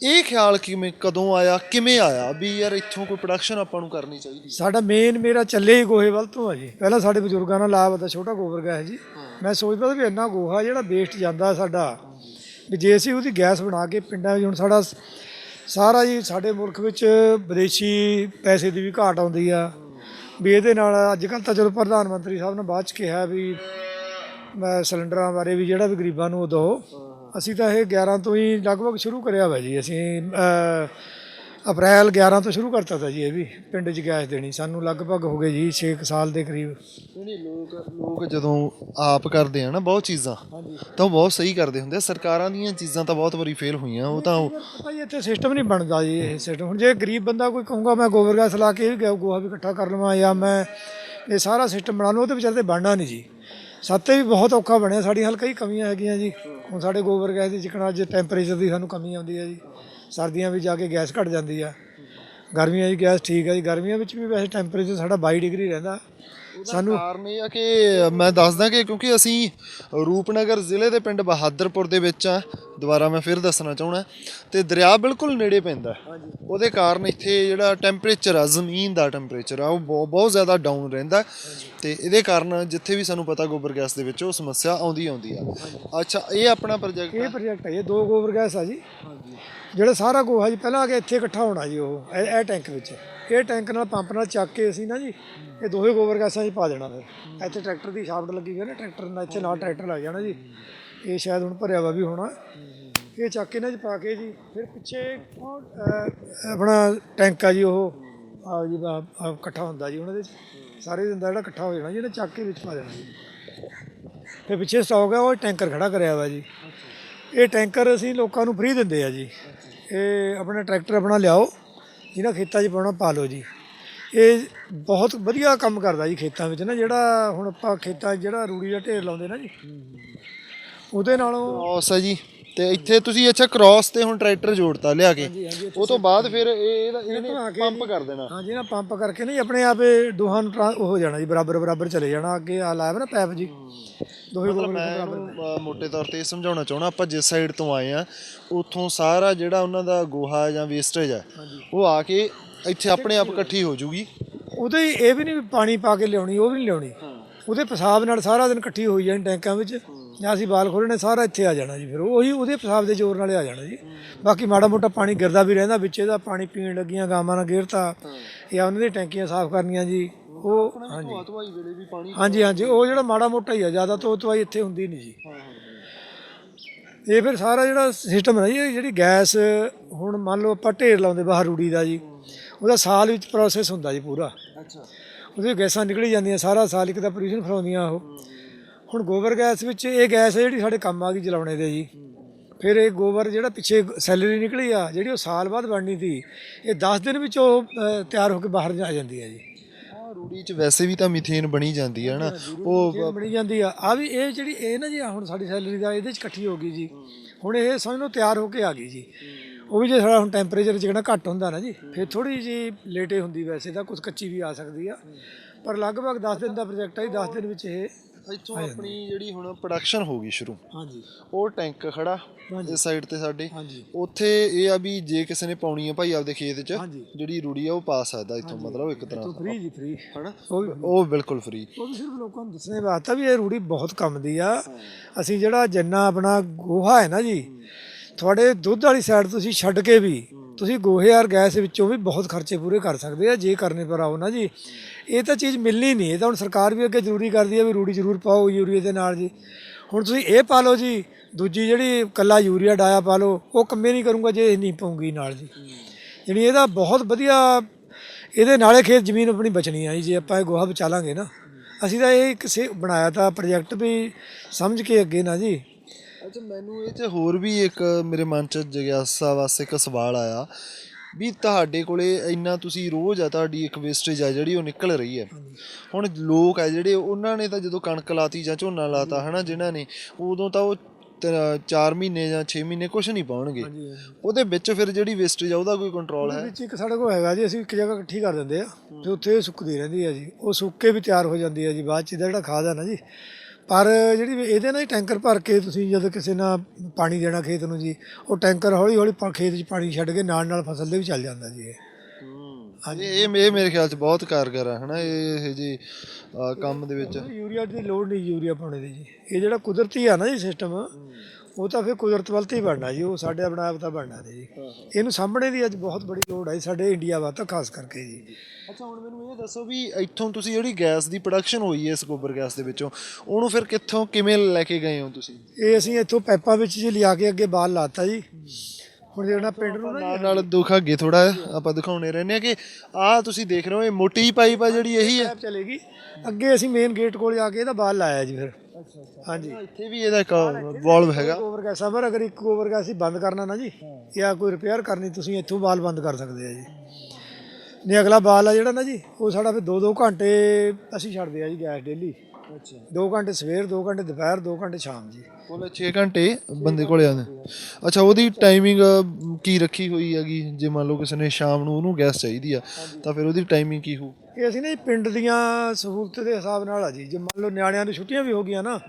ਇਹ ਖਿਆਲ ਕਿਵੇਂ ਕਦੋਂ ਆਇਆ ਕਿਵੇਂ ਆਇਆ ਵੀ ਯਾਰ ਇੱਥੋਂ ਕੋਈ ਪ੍ਰੋਡਕਸ਼ਨ ਆਪਾਂ ਨੂੰ ਕਰਨੀ ਚਾਹੀਦੀ ਸਾਡਾ ਮੇਨ ਮੇਰਾ ਚੱਲੇ ਹੀ ਗੋਹੇ ਵੱਲ ਤੋਂ ਆ ਜੀ। ਪਹਿਲਾਂ ਸਾਡੇ ਬਜ਼ੁਰਗਾਂ ਨਾਲ ਲਾਭ ਦਾ ਛੋਟਾ ਗੋਬਰ ਗੈਸ ਜੀ। ਮੈਂ ਸੋਚਦਾ ਸੀ ਵੀ ਇੰਨਾ ਗੋਹਾ ਜਿਹੜਾ ਵੇਸਟ ਜਾਂਦਾ ਸਾਡਾ ਵੀ ਜੇ ਅਸੀਂ ਉਹਦੀ ਗੈਸ ਬਣਾ ਕੇ ਪਿੰਡਾਂ ਵਿੱਚ ਹੁਣ ਸਾਡਾ ਸਾਰਾ ਜੀ ਸਾਡੇ ਮੁਲਕ ਵਿੱਚ ਵਿਦੇਸ਼ੀ ਪੈਸੇ ਦੀ ਵੀ ਘਾਟ ਆਉਂਦੀ ਆ। ਵੀ ਇਹਦੇ ਨਾਲ ਅੱਜ ਕੱਲ੍ਹ ਤਾਂ ਚਲੋ ਪ੍ਰਧਾਨ ਮੰਤਰੀ ਸਾਹਿਬ ਨੇ ਬਾਅਦ ਚ ਕਿਹਾ ਵੀ ਮੈਂ ਸਿਲੰਡਰਾਂ ਬਾਰੇ ਵੀ ਜਿਹੜਾ ਵੀ ਗਰੀਬਾਂ ਨੂੰ ਉਹ ਦਿਓ। ਅਸੀਂ ਤਾਂ ਇਹ 11 ਤੋਂ ਹੀ ਲਗਭਗ ਸ਼ੁਰੂ ਕਰਿਆ ਹੋਇਆ ਜੀ। ਅਸੀਂ ਅਪ੍ਰੈਲ 11 ਤੋਂ ਸ਼ੁਰੂ ਕਰਤਾ ਤਾ ਜੀ ਇਹ ਵੀ ਪਿੰਡ 'ਚ ਗੈਸ ਦੇਣੀ ਸਾਨੂੰ ਲਗਭਗ ਹੋ ਗਏ ਜੀ 6 ਸਾਲ ਦੇ ਕਰੀਬ। ਨਹੀਂ ਲੋਕ ਲੋਕ ਜਦੋਂ ਆਪ ਕਰਦੇ ਆ ਨਾ ਬਹੁਤ ਚੀਜ਼ਾਂ ਤਾਂ ਉਹ ਬਹੁਤ ਸਹੀ ਕਰਦੇ ਹੁੰਦੇ ਆ। ਸਰਕਾਰਾਂ ਦੀਆਂ ਚੀਜ਼ਾਂ ਤਾਂ ਬਹੁਤ ਵਾਰੀ ਫੇਲ ਹੋਈਆਂ ਉਹ ਤਾਂ ਪਤਾ ਜੀ ਇੱਥੇ ਸਿਸਟਮ ਨਹੀਂ ਬਣਦਾ ਜੀ ਇਹ ਸਿਸਟਮ ਹੁਣ ਜੇ ਗਰੀਬ ਬੰਦਾ ਕੋਈ ਕਹੂੰਗਾ ਮੈਂ ਗੋਬਰ ਗੈਸ ਲਾ ਕੇ ਵੀ ਗੋਹਾ ਵੀ ਇਕੱਠਾ ਕਰ ਲਵਾਂ ਜਾਂ ਮੈਂ ਇਹ ਸਾਰਾ ਸਿਸਟਮ ਬਣਾ ਲਵਾਂ ਉਹ ਤੇ ਵਿਚਾਰੇ ਤੇ ਬਣਨਾ ਨਹੀਂ ਜੀ। ਸਾਤੇ ਵੀ ਬਹੁਤ ਔਖਾ ਬਣਿਆ ਸਾਡੀਆਂ ਹਲ ਕਈ ਕਮੀਆਂ ਹੈਗੀਆਂ ਜੀ। ਹੁਣ ਸਾਡੇ ਗੋਬਰ ਗੈਸ ਦੀ ਚਿਕਣਾ ਅੱਜ ਟੈਂਪਰੇਚਰ ਦੀ ਸਾਨੂੰ ਕਮੀ ਆਉਂਦੀ ਹੈ ਜੀ। ਸਰਦੀਆਂ ਵਿੱਚ ਜਾ ਕੇ ਗੈਸ ਘਟ ਜਾਂਦੀ ਆ। ਗਰਮੀਆਂ 'ਚ ਗੈਸ ਠੀਕ ਹੈ ਜੀ। ਗਰਮੀਆਂ ਵਿੱਚ ਵੀ ਵੈਸੇ ਟੈਂਪਰੇਚਰ ਸਾਡਾ 22 ਡਿਗਰੀ ਰਹਿੰਦਾ। ਸਾਨੂੰ ਕਾਰਨ ਇਹ ਆ ਕਿ ਮੈਂ ਦੱਸਦਾ ਕਿ ਕਿਉਂਕਿ ਅਸੀਂ ਰੂਪਨਗਰ ਜ਼ਿਲ੍ਹੇ ਦੇ ਪਿੰਡ ਬਹਾਦਰਪੁਰ ਦੇ ਵਿੱਚ ਆ ਦੁਬਾਰਾ ਮੈਂ ਫਿਰ ਦੱਸਣਾ ਚਾਹਣਾ ਤੇ ਦਰਿਆ ਬਿਲਕੁਲ ਨੇੜੇ ਪੈਂਦਾ। ਉਹਦੇ ਕਾਰਨ ਇੱਥੇ ਜਿਹੜਾ ਟੈਂਪਰੇਚਰ ਆ ਜ਼ਮੀਨ ਦਾ ਟੈਂਪਰੇਚਰ ਆ ਉਹ ਬਹੁਤ ਜ਼ਿਆਦਾ ਡਾਊਨ ਰਹਿੰਦਾ। ਤੇ ਇਹਦੇ ਕਾਰਨ ਜਿੱਥੇ ਵੀ ਸਾਨੂੰ ਪਤਾ ਗੋਬਰ ਗੈਸ ਦੇ ਵਿੱਚ ਉਹ ਸਮੱਸਿਆ ਆਉਂਦੀ ਆਉਂਦੀ ਆ। ਅੱਛਾ ਇਹ ਆਪਣਾ ਪ੍ਰੋਜੈਕਟ ਇਹ ਪ੍ਰੋਜੈਕਟ ਹੈ ਇਹ ਦੋ ਗੋਬਰ ਗੈਸ ਆ ਜੀ। ਜਿਹੜਾ ਸਾਰਾ ਗੋਹਾ ਜੀ ਪਹਿਲਾਂ ਆ ਕੇ ਇੱਥੇ ਇਕੱਠਾ ਹੋਣਾ ਜੀ ਉਹ ਇਹ ਟੈਂਕ ਵਿੱਚ। ਇਹ ਟੈਂਕ ਨਾਲ ਪੰਪ ਨਾਲ ਚੱਕ ਕੇ ਅਸੀਂ ਨਾ ਜੀ, ਇਹ ਦੋਹੇ ਗੋਬਰ ਗੈਸਾਂ 'ਚ ਪਾ ਦੇਣਾ ਫਿਰ। ਇੱਥੇ ਟਰੈਕਟਰ ਦੀ ਸ਼ਾਫਟ ਲੱਗੀ ਹੋਈ ਹੈ ਨਾ, ਟਰੈਕਟਰ ਨਾਲ ਇੱਥੇ ਨਾਲ ਟਰੈਕਟਰ ਲੱਗ ਜਾਣਾ ਜੀ। ਇਹ ਸ਼ਾਇਦ ਹੁਣ ਭਰਿਆ ਵਾ ਵੀ ਹੋਣਾ। ਇਹ ਚੱਕ ਕੇ ਇਹਨਾਂ 'ਚ ਪਾ ਕੇ ਜੀ, ਫਿਰ ਪਿੱਛੇ ਆਪਣਾ ਟੈਂਕ ਆ ਜੀ ਉਹ, ਆ ਜੀ ਇਕੱਠਾ ਹੁੰਦਾ ਜੀ ਉਹਨਾਂ ਦੇ। ਸਾਰੇ ਦਿਨ ਦਾ ਜਿਹੜਾ ਇਕੱਠਾ ਹੋ ਜਾਣਾ ਜੀ, ਇਹਨੇ ਚੱਕ ਕੇ ਵਿੱਚ ਪਾ ਦੇਣਾ ਜੀ। ਫਿਰ ਪਿੱਛੇ ਸਟਾਕ ਆ, ਉਹ ਟੈਂਕਰ ਖੜਾ ਕਰਿਆ ਵਾ ਜੀ। ਇਹ ਟੈਂਕਰ ਅਸੀਂ ਲੋਕਾਂ ਨੂੰ ਫ੍ਰੀ ਦਿੰਦੇ ਆ ਜੀ। ਇਹ ਆਪਣਾ ਟਰੈਕਟਰ ਆਪਣਾ ਲਿਆਓ। ਜਿਹਨਾਂ ਖੇਤਾਂ 'ਚ ਪਾਉਣਾ ਪਾ ਲਓ ਜੀ। ਇਹ ਬਹੁਤ ਵਧੀਆ ਕੰਮ ਕਰਦਾ ਜੀ ਖੇਤਾਂ ਵਿੱਚ ਨਾ ਜਿਹੜਾ ਹੁਣ ਆਪਾਂ ਖੇਤਾਂ 'ਚ ਜਿਹੜਾ ਰੂੜੀ ਦਾ ਢੇਰ ਲਾਉਂਦੇ ਨਾ ਜੀ। ਉਹਦੇ ਨਾਲੋਂ ਕ੍ਰਾਸ ਹੈ ਜੀ। ਤੇ ਇੱਥੇ ਤੁਸੀਂ ਅੱਛਾ ਕ੍ਰਾਸ ਤੇ ਹੁਣ ਟਰੈਕਟਰ ਜੋੜਤਾ ਲਿਆ ਕੇ। ਉਹ ਤੋਂ ਬਾਅਦ ਫਿਰ ਇਹ ਇਹਦਾ ਇਹਨੇ ਪੰਪ ਕਰ ਦੇਣਾ। ਹਾਂ ਜੀ ਨਾ ਪੰਪ ਕਰਕੇ ਨਹੀਂ ਆਪਣੇ ਆਪੇ ਦੋਹਾਂ ਨੂੰ ਟਰਾਂ- ਉਹ ਹੋ ਜਾਣਾ ਜੀ ਬਰਾਬਰ ਬਰਾਬਰ ਚਲੇ ਜਾਣਾ ਅੱਗੇ ਆ ਲਾਇਆ ਵਾ ਨਾ ਪੈਪ ਜੀ। ਦੋਹੇ ਗੋਬਰ ਮੈਂ ਇਹਨੂੰ, ਮੋਟੇ ਤੌਰ ਤੇ ਇਹ ਸਮਝਾਉਣਾ ਚਾਹਣਾ ਆਪਾਂ ਜਿਸ ਸਾਈਡ ਤੋਂ ਆਏ ਆ ਉੱਥੋਂ ਸਾਰਾ ਜਿਹੜਾ ਉਹਨਾਂ ਦਾ ਗੋਹਾ ਜਾਂ ਵੇਸਟੇਜ ਆ ਉਹ ਆ ਕੇ ਇੱਥੇ ਆਪਣੇ ਆਪ ਇਕੱਠੀ ਹੋ ਜੂਗੀ। ਉਹਦੇ ਹੀ ਇਹ ਵੀ ਨਹੀਂ ਪਾਣੀ ਪਾ ਕੇ ਲਿਆਉਣੀ ਉਹ ਵੀ ਨਹੀਂ ਲਿਆਉਣੀ। ਉਹਦੇ ਪਿਸ਼ਾਬ ਨਾਲ ਸਾਰਾ ਦਿਨ ਇਕੱਠੀ ਹੋਈ ਜਾਣੀ ਟੈਂਕਾਂ ਵਿੱਚ। ਜਾਂ ਅਸੀਂ ਬਾਲ ਖੋਲਣੇ ਸਾਰਾ ਇੱਥੇ ਆ ਜਾਣਾ ਜੀ ਫਿਰ। ਉਹੀ ਉਹਦੇ ਪਿਸ਼ਾਬ ਦੇ ਜ਼ੋਰ ਨਾਲ ਆ ਜਾਣਾ ਜੀ। ਬਾਕੀ ਮਾੜਾ ਮੋਟਾ ਪਾਣੀ ਗਿਰਦਾ ਵੀ ਰਹਿੰਦਾ ਵਿੱਚ ਇਹਦਾ ਪਾਣੀ ਪੀਣ ਲੱਗੀਆਂ ਗਾਵਾਂ ਨਾਲ ਗਿਰਤਾ ਜਾਂ ਉਹਨਾਂ ਦੀਆਂ ਟੈਂਕੀਆਂ ਸਾਫ਼ ਕਰਨੀਆਂ ਜੀ। ਉਹ ਹਾਂਜੀ। ਹਾਂਜੀ ਹਾਂਜੀ। ਉਹ ਜਿਹੜਾ ਮਾੜਾ ਮੋਟਾ ਹੀ ਆ ਜ਼ਿਆਦਾ ਤੋਂ ਤਵਾਈ ਇੱਥੇ ਹੁੰਦੀ ਨਹੀਂ ਜੀ। ਇਹ ਫਿਰ ਸਾਰਾ ਜਿਹੜਾ ਸਿਸਟਮ ਹੈ ਜੀ ਜਿਹੜੀ ਗੈਸ ਹੁਣ ਮੰਨ ਲਓ ਆਪਾਂ ਢੇਰ ਲਾਉਂਦੇ ਬਾਹਰ ਰੂੜੀ ਦਾ ਜੀ। ਉਹਦਾ ਸਾਲ ਵਿੱਚ ਪ੍ਰੋਸੈਸ ਹੁੰਦਾ ਜੀ ਪੂਰਾ। ਅੱਛਾ। ਉਹਦੇ ਗੈਸਾਂ ਨਿਕਲੀ ਜਾਂਦੀਆਂ ਸਾਰਾ ਸਾਲ ਇੱਕ ਤਾਂ ਪੋਲੂਸ਼ਨ ਫਲਾਉਂਦੀਆਂ ਉਹ। ਹੁਣ ਗੋਬਰ ਗੈਸ ਵਿੱਚ ਇਹ ਗੈਸ ਹੈ ਜਿਹੜੀ ਸਾਡੇ ਕੰਮ ਆ ਗਈ ਜਲਾਉਣੇ ਦੇ ਜੀ। ਫਿਰ ਇਹ ਗੋਬਰ ਜਿਹੜਾ ਪਿੱਛੇ ਸੈਲਰੀ ਨਿਕਲੀ ਆ ਜਿਹੜੀ ਉਹ ਸਾਲ ਬਾਅਦ ਬਣਨੀ ਸੀ ਇਹ 10 ਦਿਨ ਵਿੱਚ ਉਹ ਅ, ਤਿਆਰ ਹੋ ਕੇ ਬਾਹਰ ਜਾ ਜਾਂਦੀ ਹੈ ਜੀ। ਆਹ ਰੂੜੀ 'ਚ ਵੈਸੇ ਵੀ ਤਾਂ ਮੀਥੇਨ ਬਣੀ ਜਾਂਦੀ ਹੈ ਨਾ ਉਹ ਬਣੀ ਜਾਂਦੀ ਆ। ਆ ਵੀ ਇਹ ਜਿਹੜੀ ਇਹ ਨਾ ਜੀ ਆਹ ਹੁਣ ਸਾਡੀ ਸੈਲਰੀ ਦਾ ਇਹਦੇ ਚ ਇਕੱਠੀ ਹੋ ਗਈ ਜੀ। ਹੁਣ ਇਹ ਸਮਝ ਲਓ ਤਿਆਰ ਹੋ ਕੇ ਆ ਗਈ ਜੀ। ਉਹ ਵੀ ਜੇ ਸਾਡਾ ਹੁਣ ਟੈਂਪਰੇਚਰ ਜਿਹੜਾ ਘੱਟ ਹੁੰਦਾ ਨਾ ਜੀ ਫਿਰ ਥੋੜੀ ਜੀ ਲੇਟੇ ਹੁੰਦੀ ਵੈਸੇ ਤਾਂ ਕੁਝ ਕੱਚੀ ਵੀ ਆ ਸਕਦੀ ਆ। ਪਰ ਲਗਭਗ 10 ਦਿਨ ਦਾ ਪ੍ਰੋਜੈਕਟ ਹੈ ਜੀ 10 ਦਿਨ ਵਿੱਚ ਇਹ ਇੱਥੋਂ ਆਪਣੀ ਜਿਹੜੀ ਹੁਣ ਪ੍ਰੋਡਕਸ਼ਨ ਹੋ ਗਈ ਸ਼ੁਰੂ। ਹਾਂਜੀ। ਉਹ ਟੈਂਕ ਖੜਾ ਇਸ ਸਾਈਡ ਤੇ ਸਾਡੇ। ਹਾਂਜੀ। ਉੱਥੇ ਇਹ ਆ ਵੀ ਜੇ ਕਿਸੇ ਨੇ ਪਾਉਣੀ ਆ ਭਾਈ ਆਪਦੇ ਖੇਤ 'ਚ। ਜਿਹੜੀ ਰੂੜੀ ਆ ਉਹ ਪਾ ਸਕਦਾ ਇੱਥੋਂ ਮਤਲਬ ਇੱਕ ਤਰ੍ਹਾਂ ਫ੍ਰੀ ਜੀ ਫ੍ਰੀ ਹਨਾ? ਉਹ ਬਿਲਕੁਲ ਫ੍ਰੀ ਉਹ ਸਿਰਫ ਲੋਕਾਂ ਨੂੰ ਦੱਸਣੇ ਵਾਸਤੇ ਵੀ ਇਹ ਰੂੜੀ ਬਹੁਤ ਕੰਮ ਦੀ ਆ ਅਸੀਂ ਜਿਹੜਾ ਜਿੰਨਾ ਆਪਣਾ ਗੋਹਾ ਹੈ ਨਾ ਜੀ ਤੁਹਾਡੇ ਦੁੱਧ ਵਾਲੀ ਸਾਈਡ ਤੁਸੀਂ ਛੱਡ ਕੇ ਵੀ ਤੁਸੀਂ ਗੋਹੇ ਔਰ ਗੈਸ ਵਿੱਚੋਂ ਵੀ ਬਹੁਤ ਖਰਚੇ ਪੂਰੇ ਕਰ ਸਕਦੇ ਆ, ਜੇ ਕਰਨੇ ਪਰ ਆਓ ਨਾ ਜੀ। ਇਹ ਤਾਂ ਚੀਜ਼ ਮਿਲਣੀ ਨਹੀਂ, ਇਹ ਤਾਂ ਹੁਣ ਸਰਕਾਰ ਵੀ ਅੱਗੇ ਜ਼ਰੂਰੀ ਕਰਦੀ ਹੈ ਵੀ ਰੂੜੀ ਜ਼ਰੂਰ ਪਾਓ ਯੂਰੀਆ ਦੇ ਨਾਲ ਜੀ। ਹੁਣ ਤੁਸੀਂ ਇਹ ਪਾ ਲਓ ਜੀ, ਦੂਜੀ ਜਿਹੜੀ ਕੱਲਾ ਯੂਰੀਆ ਡਾਇਆ ਪਾ ਲਓ, ਉਹ ਕੰਮੇ ਨਹੀਂ ਕਰੂੰਗਾ ਜੇ ਇਹ ਨਹੀਂ ਪਾਉਂਗੀ ਨਾਲ ਜੀ। ਜਿਹੜੀ ਇਹਦਾ ਬਹੁਤ ਵਧੀਆ, ਇਹਦੇ ਨਾਲੇ ਖੇਤ ਜ਼ਮੀਨ ਆਪਣੀ ਬਚਣੀ ਆ ਜੀ, ਜੇ ਆਪਾਂ ਇਹ ਗੋਹਾ ਬਚਾ ਲਾਂਗੇ ਨਾ। ਅਸੀਂ ਤਾਂ ਇਹ ਕਿਸੇ ਬਣਾਇਆ ਤਾਂ ਪ੍ਰੋਜੈਕਟ ਵੀ ਸਮਝ ਕੇ ਅੱਗੇ ਨਾ ਜੀ। ਅੱਛਾ ਮੈਨੂੰ ਇਹ 'ਚ ਹੋਰ ਵੀ ਇੱਕ ਮੇਰੇ ਮਨ 'ਚ ਜਿਗਿਆਸਾ ਵਾਸਤੇ ਇੱਕ ਸਵਾਲ ਆਇਆ ਵੀ ਤੁਹਾਡੇ ਕੋਲੇ ਇੰਨਾ ਤੁਸੀਂ ਰੋਜ਼ ਆ ਤੁਹਾਡੀ ਇੱਕ ਵੇਸਟੇਜ ਆ ਜਿਹੜੀ ਉਹ ਨਿਕਲ ਰਹੀ ਹੈ। ਹੁਣ ਲੋਕ ਆ ਜਿਹੜੇ ਉਹਨਾਂ ਨੇ ਤਾਂ ਜਦੋਂ ਕਣਕ ਲਾਤੀ ਜਾਂ ਝੋਨਾ ਲਾਤਾ ਹਨਾ ਜਿਨ੍ਹਾਂ ਨੇ ਉਦੋਂ ਤਾਂ ਉਹ 4 ਮਹੀਨੇ ਜਾਂ 6 ਮਹੀਨੇ ਕੁਝ ਨਹੀਂ ਪਾਉਣਗੇ। ਉਹਦੇ ਵਿੱਚ ਫਿਰ ਜਿਹੜੀ ਵੇਸਟੇਜ ਆ ਉਹਦਾ ਕੋਈ ਕੰਟਰੋਲ ਹੈ? ਵਿੱਚ ਇੱਕ ਸਾਡੇ ਕੋਲ ਹੈਗਾ ਜੀ ਅਸੀਂ ਇੱਕ ਜਗ੍ਹਾ ਇਕੱਠੀ ਕਰ ਦਿੰਦੇ ਆ ਤੇ ਉੱਥੇ ਸੁੱਕਦੀ ਰਹਿੰਦੀ ਆ ਜੀ। ਉਹ ਸੁੱਕ ਕੇ ਵੀ ਤਿਆਰ ਹੋ ਜਾਂਦੀ ਆ ਜੀ ਬਾਅਦ ਚ ਜਿਹੜਾ ਖਾਦ ਆ ਨਾ ਜੀ ਪਰ ਜਿਹੜੀ ਇਹਦੇ ਨਾਲ ਹੀ ਟੈਂਕਰ ਭਰ ਕੇ ਤੁਸੀਂ ਜਦੋਂ ਕਿਸੇ ਨਾਲ ਪਾਣੀ ਦੇਣਾ ਖੇਤ ਨੂੰ ਜੀ ਉਹ ਟੈਂਕਰ ਹੌਲੀ ਹੌਲੀ ਪਾ- ਖੇਤ 'ਚ ਪਾਣੀ ਛੱਡ ਕੇ ਨਾਲ ਨਾਲ ਫਸਲ ਦੇ ਵੀ ਚੱਲ ਜਾਂਦਾ ਜੀ ਇਹ। ਹਾਂਜੀ ਇਹ ਇਹ ਮੇਰੇ ਖਿਆਲ 'ਚ ਬਹੁਤ ਕਾਰਗਰ ਆ ਹਨਾ ਇਹ ਇਹ ਜੀ ਅਹ ਕੰਮ ਦੇ ਵਿੱਚ। ਯੂਰੀਆ ਦੀ ਲੋੜ ਨਹੀਂ ਯੂਰੀਆ ਪਾਉਣੇ ਦੀ ਜੀ। ਇਹ ਜਿਹੜਾ ਕੁਦਰਤੀ ਆ ਨਾ ਜੀ ਸਿਸਟਮ ਉਹ ਤਾਂ ਫਿਰ ਕੁਦਰਤ ਵੱਲ ਤੇ ਹੀ ਬਣਨਾ ਜੀ ਉਹ ਸਾਡੇ ਆਪਣਾ ਆਪ ਤਾਂ ਬਣਨਾ ਨਹੀਂ ਜੀ। ਇਹਨੂੰ ਸਾਹਮਣੇ ਦੀ ਅੱਜ ਬਹੁਤ ਬੜੀ ਲੋੜ ਹੈ ਜੀ ਸਾਡੇ ਇੰਡੀਆ ਵਾ ਤਾਂ ਖਾਸ ਕਰਕੇ ਜੀ। ਅੱਛਾ ਹੁਣ ਮੈਨੂੰ ਇਹ ਦੱਸੋ ਵੀ ਇੱਥੋਂ ਤੁਸੀਂ ਜਿਹੜੀ ਗੈਸ ਦੀ ਪ੍ਰੋਡਕਸ਼ਨ ਹੋਈ ਹੈ ਇਸ ਗੋਬਰ ਗੈਸ ਦੇ ਵਿੱਚੋਂ ਉਹਨੂੰ ਫਿਰ ਕਿੱਥੋਂ ਕਿਵੇਂ ਲੈ ਕੇ ਗਏ ਹੋ ਤੁਸੀਂ? ਇਹ ਅਸੀਂ ਇੱਥੋਂ ਪਾਈਪਾਂ ਵਿੱਚ ਜੀ ਲਿਆ ਕੇ ਅੱਗੇ ਬਾਲ ਲਾਤਾ ਜੀ। ਹੁਣ ਜਿਹੜਾ ਪਿੰਡ ਨੂੰ ਨਾ ਨਾਲ ਨਾਲ ਦੁੱਖ ਅੱਗੇ ਥੋੜਾ ਆਪਾਂ ਦਿਖਾਉਣੇ ਰਹਿੰਦੇ ਆ ਕਿ ਆਹ ਤੁਸੀਂ ਦੇਖ ਰਹੇ ਹੋ ਇਹ ਮੋਟੀ ਪਾਈਪ ਆ ਜਿਹੜੀ ਇਹੀ ਹੈ। ਚਲੇਗੀ। ਅੱਗੇ ਅਸੀਂ ਮੇਨ ਗੇਟ ਕੋਲ ਜਾ ਕੇ ਇਹਦਾ ਬਾਲ ਲਾਇਆ ਜੀ ਫਿਰ। ਹਾਂਜੀ। ਇੱਥੇ ਵੀ ਇਹਦਾ ਇੱਕ ਵਾਲਵ ਹੈਗਾ। ਓਵਰ ਗੈਸ ਪਰ ਅਗਰ ਇੱਕ ਓਵਰ ਗੈਸ ਹੀ ਬੰਦ ਕਰਨਾ ਨਾ ਜੀ ਜਾਂ ਕੋਈ ਰਿਪੇਅਰ ਕਰਨੀ ਤੁਸੀਂ ਇੱਥੋਂ ਬਾਲ ਬੰਦ ਕਰ ਸਕਦੇ ਆ ਜੀ। ਨਹੀਂ ਅਗਲਾ ਬਾਲ ਆ ਜਿਹੜਾ ਨਾ ਜੀ ਉਹ ਸਾਡਾ ਫਿਰ 2-2 ਘੰਟੇ ਅਸੀਂ ਛੱਡਦੇ ਆ ਜੀ ਗੈਸ ਡੇਲੀ ਅੱਛਾ। 2 ਘੰਟੇ ਸਵੇਰ 2 ਘੰਟੇ ਦੁਪਹਿਰ 2 ਘੰਟੇ ਸ਼ਾਮ ਜੀ। ਕੋਲ 6 ਘੰਟੇ ਬੰਦੇ ਕੋਲੇ ਆਉਂਦੇ। ਅੱਛਾ ਉਹਦੀ ਟਾਈਮਿੰਗ ਕੀ ਰੱਖੀ ਹੋਈ ਹੈਗੀ? ਜੇ ਮੰਨ ਲਓ ਕਿਸੇ ਨੇ ਸ਼ਾਮ ਨੂੰ ਉਹਨੂੰ ਗੈਸ ਚਾਹੀਦੀ ਆ ਤਾਂ ਫਿਰ ਉਹਦੀ ਟਾਈਮਿੰਗ ਕੀ ਹੋਊ? ਇਹ ਅਸੀਂ ਨਾ ਜੀ ਪਿੰਡ ਦੀਆਂ ਸਹੂਲਤ ਦੇ ਹਿਸਾਬ ਨਾਲ ਆ ਜੀ। ਜੇ ਮੰਨ ਲਓ ਨਿਆਣਿਆਂ ਦੀ ਛੁੱਟੀਆਂ ਵੀ ਹੋ ਗਈਆਂ ਨਾ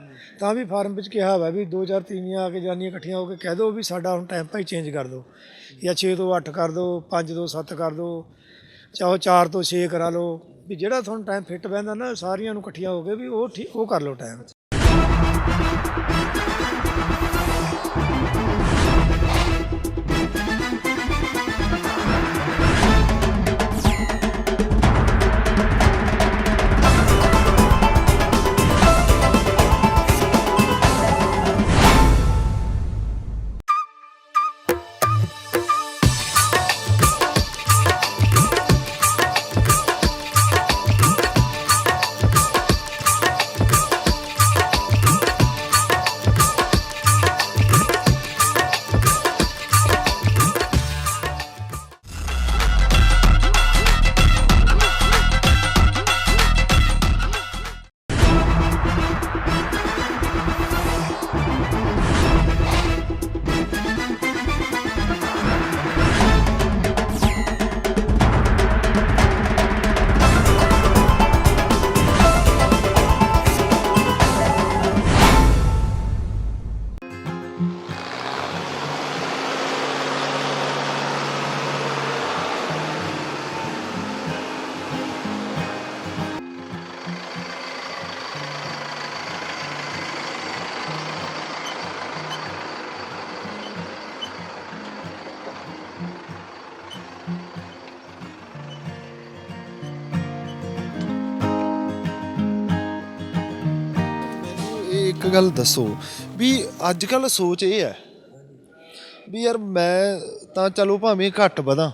ਤਾਂ ਵੀ ਫਾਰਮ ਵਿੱਚ ਕਿਹਾ ਹੋਇਆ ਵੀ ਦੋ ਚਾਰ ਤੀਵੀਆਂ ਆ ਕੇ ਜਾਨੀਆਂ ਇਕੱਠੀਆਂ ਹੋ ਕੇ ਕਹਿ ਦਿਓ ਵੀ ਸਾਡਾ ਹੁਣ ਟਾਈਮ ਭਾਈ ਚੇਂਜ ਕਰ ਦਿਓ ਜਾਂ 6 ਤੋਂ 8 ਕਰ ਦਿਓ 5 ਤੋਂ 7 ਕਰ ਦਿਓ ਚਾਹੋ 4 ਤੋਂ 6 ਕਰਾ ਲਓ, ਵੀ ਜਿਹੜਾ ਤੁਹਾਨੂੰ ਟਾਈਮ ਫਿੱਟ ਬਹਿੰਦਾ ਨਾ, ਸਾਰੀਆਂ ਨੂੰ ਇਕੱਠੀਆਂ ਹੋ ਕੇ ਵੀ ਉਹ ਠੀਕ, ਉਹ ਕਰ ਲਓ ਟਾਈਮ ਗੱਲ ਦੱਸੋ ਵੀ ਅੱਜ ਕੱਲ ਸੋਚ ਇਹ ਹੈ ਵੀ ਯਾਰ ਮੈਂ ਤਾਂ ਚਲੋ ਭਾਵੇਂ ਘੱਟ ਵਧਾਂ,